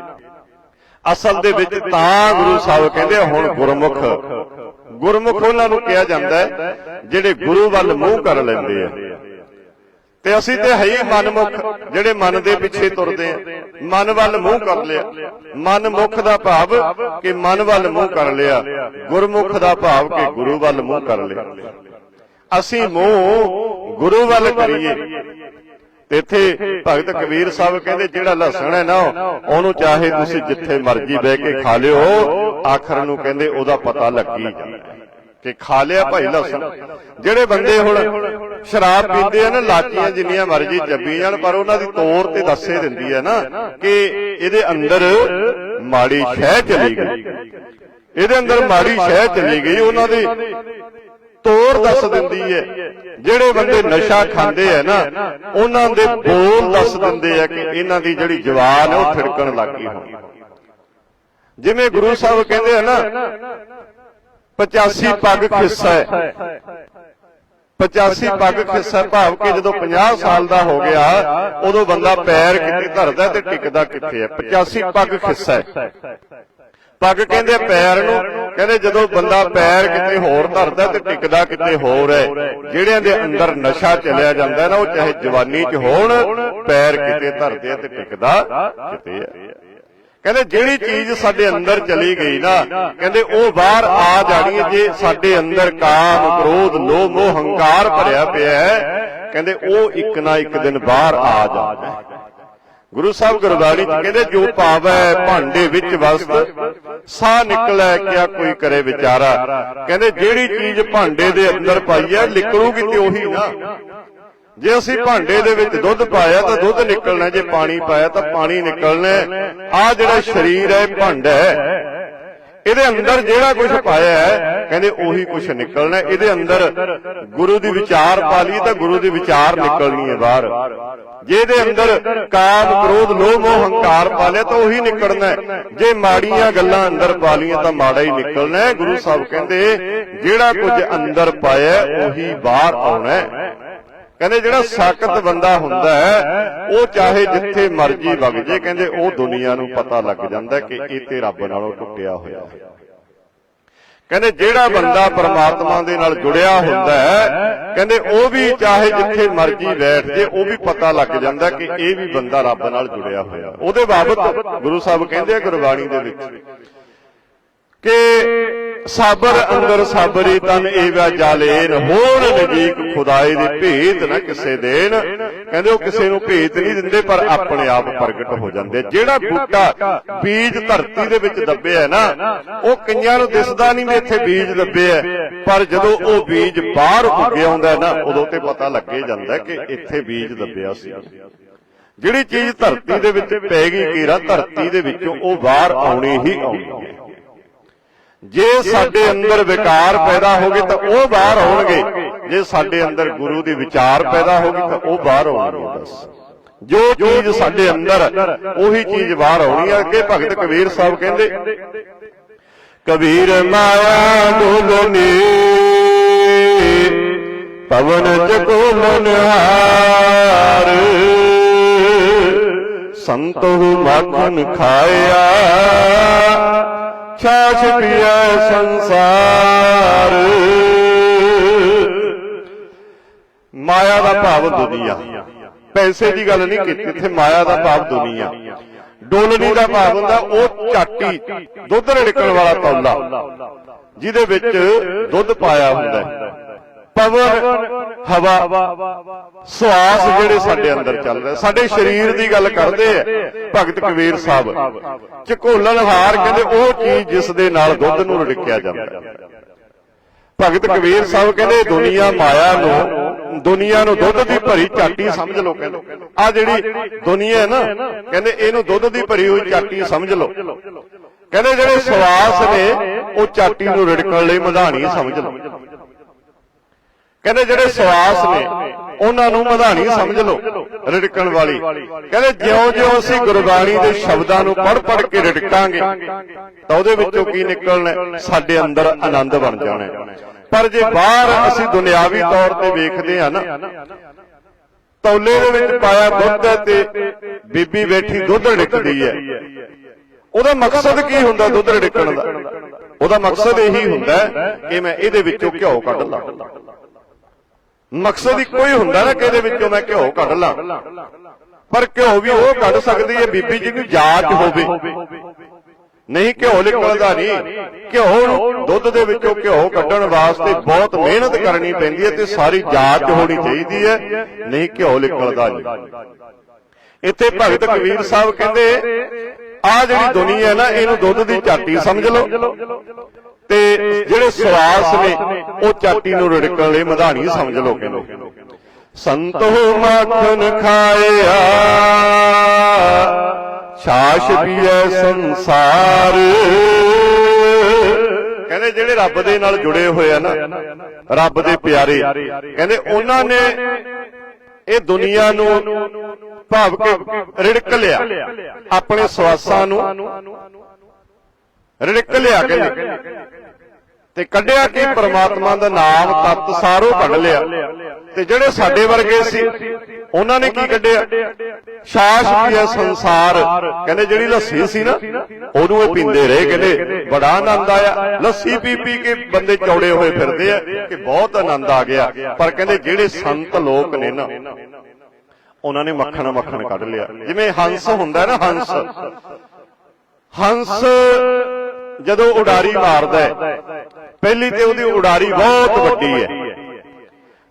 ਅਸਲ ਦੇ ਵਿੱਚ ਤਾਂ ਗੁਰੂ ਸਾਹਿਬ ਕਹਿੰਦੇ ਹੁਣ ਗੁਰਮੁਖ ਗੁਰਮੁਖ ਉਹਨਾਂ ਨੂੰ ਕਿਹਾ ਜਾਂਦਾ ਹੈ, ਜਿਹੜੇ ਗੁਰੂ ਵੱਲ ਮੂੰਹ ਕਰ ਲੈਂਦੇ ਆ। ਤੇ ਅਸੀਂ ਤੇ ਹੈ ਹੀ ਮਨਮੁਖ, ਜਿਹੜੇ ਮਨ ਦੇ ਪਿੱਛੇ ਤੁਰਦੇ ਆ। ਮਨ ਵੱਲ ਮੂੰਹ ਕਰ ਲਿਆ। ਮਨਮੁਖ ਦਾ ਭਾਵ ਕਿ ਮਨ ਵੱਲ ਮੂੰਹ ਕਰ ਲਿਆ। ਗੁਰਮੁਖ ਦਾ ਭਾਵ ਕਿ ਗੁਰੂ ਵੱਲ ਮੂੰਹ ਕਰ ਲਿਆ। ਅਸੀਂ ਮੂੰਹ ਗੁਰੂ ਵੱਲ ਕਰੀਏ। ਤੇ ਇੱਥੇ ਭਗਤ ਕਬੀਰ ਸਾਹਿਬ ਕਹਿੰਦੇ ਜਿਹੜਾ ਲਸਣ ਹੈ ਨਾ, ਉਹਨੂੰ ਚਾਹੇ ਤੁਸੀਂ ਜਿੱਥੇ ਮਰਜ਼ੀ ਬਹਿ ਕੇ ਖਾ ਲਿਓ, ਆਖਰ ਨੂੰ ਕਹਿੰਦੇ ਉਹਦਾ ਪਤਾ ਲੱਗੀ ਕਿ ਖਾ ਲਿਆ ਭਾਈ ਲਸਣ। ਜਿਹੜੇ ਬੰਦੇ ਹੁਣ ਸ਼ਰਾਬ ਪੀਂਦੇ ਆ ਨਾ ਲਾਚੀਆਂ ਜਿੰਨੀਆਂ ਮਰਜ਼ੀ ਚੱਬੀ ਜਾਣ, ਪਰ ਉਹਨਾਂ ਦੀ ਤੌਰ ਤੇ ਦੱਸੇ ਦਿੰਦੀ ਹੈ ਨਾ ਕਿ ਇਹਦੇ ਅੰਦਰ ਮਾੜੀ ਸ਼ਹਿ ਚਲੀ ਗਈ। ਇਹਦੇ ਅੰਦਰ ਮਾੜੀ ਸ਼ਹਿ ਚਲੀ ਗਈ, ਉਹਨਾਂ ਦੀ ਤੋਰ ਦੱਸ ਦਿੰਦੀ ਹੈ ਜਿਹੜੇ ਬੰਦੇ ਨਸ਼ਾ ਖਾਂਦੇ ਆ ਨਾ ਉਹਨਾਂ ਦੇ ਬੋਲ ਦੱਸ ਦਿੰਦੇ ਆ ਕਿ ਇਹਨਾਂ ਦੀ ਜਿਹੜੀ ਜਵਾਨ ਹੈ ਉਹ ਥਿੜਕਣ ਲੱਗੀ ਹੁਣ। ਜਿਵੇਂ ਗੁਰੂ ਸਾਹਿਬ ਕਹਿੰਦੇ ਆ ਨਾ 85 ਪੱਗ ਖਿੱਸਾ ਹੈ। 85 ਪੱਗ ਖਿੱਸਾ ਭਾਵ ਕਿ ਜਦੋਂ 50 ਸਾਲ ਦਾ ਹੋ ਗਿਆ ਉਦੋਂ ਬੰਦਾ ਪੈਰ ਕਿੱਥੇ ਧਰਦਾ ਤੇ ਟਿਕਦਾ ਕਿੱਥੇ ਹੈ? 85 ਪੱਗ ਖਿੱਸਾ ਹੈ। ਪੱਗ ਕਹਿੰਦੇ ਪੈਰ ਨੂੰ ਕਹਿੰਦੇ ਜਦੋਂ ਬੰਦਾ ਪੈਰ ਕਿਤੇ ਹੋਰ ਧਰਦਾ ਤੇ ਟਿਕਦਾ ਕਿਤੇ ਹੋਰ ਹੈ। ਜਿਹੜਿਆਂ ਦੇ ਅੰਦਰ ਨਸ਼ਾ ਚਲਿਆ ਜਾਂਦਾ ਨਾ ਉਹ ਚਾਹੇ ਜਵਾਨੀ 'ਚ ਹੋਣ ਪੈਰ ਕਿਤੇ ਧਰਦੇ ਤੇ ਟਿਕਦਾ ਕਿਤੇ ਹੈ ਕਹਿੰਦੇ ਜਿਹੜੀ ਚੀਜ਼ ਸਾਡੇ ਅੰਦਰ ਚਲੀ ਗਈ ਨਾ ਕਹਿੰਦੇ ਉਹ ਬਾਹਰ ਆ ਜਾਣੀ ਹੈ ਜੇ ਸਾਡੇ ਅੰਦਰ ਕਾਮ ਕ੍ਰੋਧ ਲੋਭ ਮੋਹ ਹੰਕਾਰ ਭਰਿਆ ਪਿਆ ਹੈ ਕਹਿੰਦੇ ਉਹ ਇੱਕ ਨਾ ਇੱਕ ਦਿਨ ਬਾਹਰ ਆ ਜਾਣਾ ਗੁਰੂ ਸਾਹਿਬ ਗੁਰਬਾਣੀ ਚ ਕਹਿੰਦੇ, ਜੋ ਪਾਵੈ ਭਾਂਡੇ ਵਿੱਚ ਵਸਤ ਸਾਹ ਨਿਕਲੈ ਕਿਆ ਕੋਈ ਕਰੇ ਵਿਚਾਰਾ। ਕਹਿੰਦੇ, ਜਿਹੜੀ ਚੀਜ਼ ਭਾਂਡੇ ਦੇ ਅੰਦਰ ਪਾਈ ਹੈ, ਨਿਕਲੂਗੀ ਤੇ ਉਹੀ ਨਾ। ਜੇ ਅਸੀਂ ਭਾਂਡੇ ਦੇ ਵਿੱਚ ਦੁੱਧ ਪਾਇਆ ਤਾਂ ਦੁੱਧ ਨਿਕਲਣਾ, ਜੇ ਪਾਣੀ ਪਾਇਆ ਤਾਂ ਪਾਣੀ ਨਿਕਲਣਾ। ਆ ਜਿਹੜਾ ਸਰੀਰ ਹੈ ਇਹ ਭਾਂਡਾ ਹੈ। ਇਹਦੇ ਅੰਦਰ ਜਿਹੜਾ ਕੁਝ ਪਾਇਆ ਹੈ ਕਹਿੰਦੇ ਉਹੀ ਕੁਝ ਨਿਕਲਣਾ, ਇਹਦੇ ਅੰਦਰ ਗੁਰੂ ਦੀ ਵਿਚਾਰ ਪਾ ਲਈ ਤਾਂ ਗੁਰੂ ਦੀ ਵਿਚਾਰ ਨਿਕਲਣੀ ਹੈ ਬਾਹਰ ਜੇ ਅੰਦਰ ਕਾਮ, ਕ੍ਰੋਧ, ਲੋਭ ਮੋਹ ਹੰਕਾਰ ਪਾ ਲਿਆ ਤਾਂ ਉਹੀ ਨਿਕਲਣਾ ਹੈ। ਜੇ ਮਾੜੀਆਂ ਗੱਲਾਂ ਅੰਦਰ ਪਾ ਲਈਆਂ ਤਾਂ ਮਾੜਾ ਹੀ ਨਿਕਲਣਾ ਹੈ। ਗੁਰੂ ਸਾਹਿਬ ਕਹਿੰਦੇ, ਜਿਹੜਾ ਕੁਝ ਅੰਦਰ ਪਾਇਆ ਉਹੀ ਬਾਹਰ ਆਉਣਾ ਹੈ ਕਹਿੰਦੇ ਜਿਹੜਾ ਸਾਖਤ ਬੰਦਾ ਹੁੰਦਾ ਹੈ, ਉਹ ਚਾਹੇ ਜਿੱਥੇ ਮਰਜ਼ੀ ਵਗ ਜੇ, ਕਹਿੰਦੇ ਉਹ ਦੁਨੀਆ ਨੂੰ ਪਤਾ ਲੱਗ ਜਾਂਦਾ ਕਿ ਇਹ ਤੇ ਰੱਬ ਨਾਲੋਂ ਟੁੱਟਿਆ ਹੋਇਆ ਹੈ ਕਹਿੰਦੇ ਜਿਹੜਾ ਬੰਦਾ ਪਰਮਾਤਮਾ ਦੇ ਨਾਲ ਜੁੜਿਆ ਹੁੰਦਾ ਹੈ ਕਹਿੰਦੇ ਉਹ ਵੀ ਚਾਹੇ ਜਿੱਥੇ ਮਰਜ਼ੀ ਬੈਠ ਜੇ ਉਹ ਵੀ ਪਤਾ ਲੱਗ ਜਾਂਦਾ ਕਿ ਇਹ ਵੀ ਬੰਦਾ ਰੱਬ ਨਾਲ ਜੁੜਿਆ ਹੋਇਆ। ਉਹਦੇ ਬਾਬਤ ਗੁਰੂ ਸਾਹਿਬ ਕਹਿੰਦੇ ਆ ਗੁਰਬਾਣੀ ਦੇ ਵਿੱਚ ਕਿ ਸਾਬਰ ਅੰਦਰ ਸਾਬਰੀ ਤਨ ਏਵਾ ਜਾਲੇਨ ਹੋਣ ਨਜੀਕ ਖੁਦਾਏ ਦੇ ਭੇਤ ਨਾ ਕਿਸੇ ਦੇਣ। ਕਹਿੰਦੇ ਉਹ ਕਿਸੇ ਨੂੰ ਭੇਤ ਨਹੀਂ ਦਿੰਦੇ ਪਰ ਆਪਣੇ ਆਪ ਪ੍ਰਗਟ ਹੋ ਜਾਂਦੇ। ਜਿਹੜਾ ਬੂਟਾ ਬੀਜ ਧਰਤੀ ਦੇ ਵਿੱਚ ਦੱਬਿਆ ਹੈ ਨਾ ਉਹ ਕਈਆਂ ਨੂੰ ਦਿਸਦਾ ਨਹੀਂ ਵੀ ਇੱਥੇ ਬੀਜ ਦੱਬਿਆ ਹੈ, ਪਰ ਜਦੋਂ ਉਹ ਬੀਜ ਬਾਹਰ ਉੱਗ ਆਉਂਦਾ ਨਾ ਉਦੋਂ ਤੇ ਪਤਾ ਲੱਗੇ ਜਾਂਦਾ ਕਿ ਇੱਥੇ ਬੀਜ ਦੱਬਿਆ ਸੀ। ਜਿਹੜੀ ਚੀਜ਼ ਧਰਤੀ ਦੇ ਵਿੱਚ ਪੈ ਗਈ ਕੀਰਾ ਧਰਤੀ ਦੇ ਵਿੱਚੋਂ ਉਹ ਬਾਹਰ ਆਉਣੀ ਹੀ ਆਉਣੀ ਹੈ। ਜੇ ਸਾਡੇ ਅੰਦਰ ਵਿਕਾਰ ਪੈਦਾ ਹੋ ਗਏ ਤਾਂ ਉਹ ਬਾਹਰ ਆਉਣਗੇ ਜੇ ਸਾਡੇ ਅੰਦਰ ਗੁਰੂ ਦੀ ਵਿਚਾਰ ਪੈਦਾ ਹੋ ਗਈ ਤਾਂ ਉਹ ਬਾਹਰ ਆਉਣਗੇ ਬਸ। ਜੋ ਚੀਜ਼ ਸਾਡੇ ਅੰਦਰ ਉਹੀ ਚੀਜ਼ ਬਾਹਰ ਆਉਣੀ ਹੈ ਅੱਗੇ ਭਗਤ ਕਬੀਰ ਸਾਹਿਬ ਕਹਿੰਦੇ ਕਬੀਰ ਮਾਇਆ ਡੋਲਨੀ ਪਵਨ ਜਗੋਲਨ ਹਾਰ ਸੰਤੋ ਮਾਖਨ ਖਾਇਆ। ਛਾਛ ਸੰਸਾਰ। ਮਾਇਆ ਦਾ ਭਾਵ ਦੁਨੀਆ। ਪੈਸੇ ਦੀ ਗੱਲ ਨਹੀਂ ਕੀਤੀ, ਇੱਥੇ ਮਾਇਆ ਦਾ ਭਾਵ ਦੁਨੀਆ। ਡੋਲਣੀ ਦਾ ਭਾਵ ਹੁੰਦਾ ਉਹ ਝਾਟੀ, ਦੁੱਧ ਰੜਕਣ ਵਾਲਾ ਤੌਲਾ, ਜਿਹਦੇ ਵਿੱਚ ਦੁੱਧ ਪਾਇਆ ਹੁੰਦਾ ਪਵਨ ਹਵਾ ਸਵਾਸ ਜਿਹੜੇ ਸਾਡੇ ਅੰਦਰ ਚੱਲ ਰਹੇ। ਸਾਡੇ ਸਰੀਰ ਦੀ ਗੱਲ ਕਰਦੇ ਆ। ਭਗਤ ਕਬੀਰ ਸਾਹਿਬ। ਝਕੋਲਣ ਹਾਰ ਕਹਿੰਦੇ ਉਹ ਚੀਜ਼ ਜਿਸ ਦੇ ਨਾਲ ਦੁੱਧ ਨੂੰ ਰੜਕਿਆ ਜਾਂਦਾ। ਹੈ ਭਗਤ ਕਬੀਰ ਸਾਹਿਬ ਕਹਿੰਦੇ ਦੁਨੀਆ ਮਾਇਆ ਨੂੰ ਦੁਨੀਆ ਨੂੰ ਦੁੱਧ ਦੀ ਭਰੀ ਚਾਟੀ ਸਮਝ ਲਓ ਕਹਿੰਦੇ। ਆ ਜਿਹੜੀ ਦੁਨੀਆ ਹੈ ਨਾ ਕਹਿੰਦੇ ਇਹਨੂੰ ਦੁੱਧ ਦੀ ਭਰੀ ਹੋਈ ਚਾਟੀ ਸਮਝ ਲਓ। ਕਹਿੰਦੇ ਜਿਹੜੇ ਸਵਾਸ ਨੇ ਉਹ ਚਾਟੀ ਨੂੰ ਰੜਕਣ ਲਈ ਮਧਾਣੀ ਸਮਝ ਲਓ। ਕਹਿੰਦੇ ਜਿਹੜੇ ਸਵਾਸ ਨੇ ਉਹਨਾਂ ਨੂੰ ਮਧਾਣੀ ਸਮਝ ਲਓ ਰਿੜਕਣ ਵਾਲੀ। ਕਹਿੰਦੇ ਜਿਉਂ-ਜਿਉਂ ਅਸੀਂ ਗੁਰਬਾਣੀ ਦੇ ਸ਼ਬਦਾਂ ਨੂੰ ਪੜ੍ਹ-ਪੜ੍ਹ ਕੇ ਰਿੜਕਾਂਗੇ ਤਾਂ ਉਹਦੇ ਵਿੱਚੋਂ ਕੀ ਨਿਕਲਣਾ ਸਾਡੇ ਅੰਦਰ ਆਨੰਦ ਬਣ ਜਾਣਾ ਪਰ ਜੇ ਬਾਹਰ ਅਸੀਂ ਦੁਨਿਆਵੀ ਤੌਰ ਤੇ ਵੇਖਦੇ ਹਾਂ ਨਾ ਤੌਲੇ ਦੇ ਵਿੱਚ ਪਾਇਆ ਦੁੱਧ ਤੇ ਬੀਬੀ ਬੈਠੀ ਦੁੱਧ ਰਿੜਕਦੀ ਹੈ। ਉਹਦਾ ਮਕਸਦ ਕੀ ਹੁੰਦਾ ਦੁੱਧ ਰਿੜਕਣ ਦਾ? ਉਹਦਾ ਮਕਸਦ ਇਹੀ ਹੁੰਦਾ ਕਿ ਮੈਂ ਇਹਦੇ ਵਿੱਚੋਂ ਘਿਓ ਕੱਢ ਲਾਂ। ਮਕਸਦ ਇੱਕੋ ਹੀ ਹੁੰਦਾ ਨਾ ਕਿ ਇਹਦੇ ਵਿੱਚੋਂ ਮੈਂ ਘਿਓ ਕੱਢ ਲਾਂ। ਪਰ ਘਿਓ ਵੀ ਉਹ ਕੱਢ ਸਕਦੀ ਹੈ ਬੀਬੀ ਜਿਹਨੂੰ ਜਾਚ ਹੋਵੇ। ਨਹੀਂ ਘਿਓ ਨਿਕਲਦਾ ਨਹੀਂ। ਘਿਓ ਨੂੰ ਦੁੱਧ ਦੇ ਵਿੱਚੋਂ ਘਿਓ ਕੱਢਣ ਵਾਸਤੇ ਬਹੁਤ ਮਿਹਨਤ ਕਰਨੀ ਪੈਂਦੀ ਹੈ ਤੇ ਸਾਰੀ ਜਾਚ ਹੋਣੀ ਚਾਹੀਦੀ ਹੈ। ਨਹੀਂ ਘਿਓ ਨਿਕਲਦਾ ਨਹੀਂ। ਇੱਥੇ ਭਗਤ ਕਬੀਰ ਸਾਹਿਬ ਕਹਿੰਦੇ ਆ ਜਿਹੜੀ ਦੁਨੀਆ ਹੈ ਨਾ, ਇਹਨੂੰ ਦੁੱਧ ਦੀ ਝਾਟੀ ਸਮਝ ਲਓ। ਤੇ ਜਿਹੜੇ ਸਵਾਸ ਨੇ, ਉਹ ਚਾਟੀ ਨੂੰ ਰੜਕਣ ਲਈ ਮਧਾਣੀ ਸਮਝ ਲਓ ਕਹਿੰਦੇ। ਸੰਤੋ ਮੱਖਣ ਖਾਇਆ, ਛਾਛ ਪੀਐ ਸੰਸਾਰ। ਕਹਿੰਦੇ ਜਿਹੜੇ ਰੱਬ ਦੇ ਨਾਲ ਜੁੜੇ ਹੋਏ ਆ ਨਾ, ਰੱਬ ਦੇ ਪਿਆਰੇ, ਕਹਿੰਦੇ ਉਹਨਾਂ ਨੇ ਇਹ ਦੁਨੀਆ ਨੂੰ ਭਾਵ ਕੇ ਰਿੜਕ ਲਿਆ, ਆਪਣੇ ਸਵਾਸਾਂ ਨੂੰ ਰਿੜਕ ਲਿਆ ਕਹਿੰਦੇ ਤੇ ਕੱਢਿਆ ਕਿ ਪ੍ਰਮਾਤਮਾ ਦਾ ਨਾਮ ਤਤ ਸਾਰੋ ਕੱਢ ਲਿਆ। ਤੇ ਜਿਹੜੇ ਸਾਡੇ ਵਰਗੇ ਸੀ, ਉਹਨਾਂ ਨੇ ਕੀ ਕੱਢਿਆ? ਸ਼ਾਸ ਪੀਆ ਸੰਸਾਰ। ਕਹਿੰਦੇ ਜਿਹੜੀ ਲੱਸੀ ਸੀ ਨਾ, ਉਹਨੂੰ ਇਹ ਪੀਂਦੇ ਰਹੇ, ਕਹਿੰਦੇ ਬੜਾ ਆਨੰਦ ਆਇਆ। ਲੱਸੀ ਪੀ ਪੀ ਕੇ ਬੰਦੇ ਚੌੜੇ ਹੋਏ ਫਿਰਦੇ ਆ ਕਿ ਬਹੁਤ ਆਨੰਦ ਆ ਗਿਆ। ਪਰ ਕਹਿੰਦੇ ਜਿਹੜੇ ਸੰਤ ਲੋਕ ਨੇ ਨਾ, ਉਹਨਾਂ ਨੇ ਮੱਖਣ ਮੱਖਣ ਕੱਢ ਲਿਆ। ਜਿਵੇਂ ਹੰਸ ਹੁੰਦਾ ਨਾ ਹੰਸ ਹੰਸ ਜਦੋਂ ਉਡਾਰੀ ਮਾਰਦਾ ਹੈ, ਪਹਿਲੀ ਤੇ ਉਹਦੀ ਉਡਾਰੀ ਬਹੁਤ ਵੱਡੀ ਹੈ।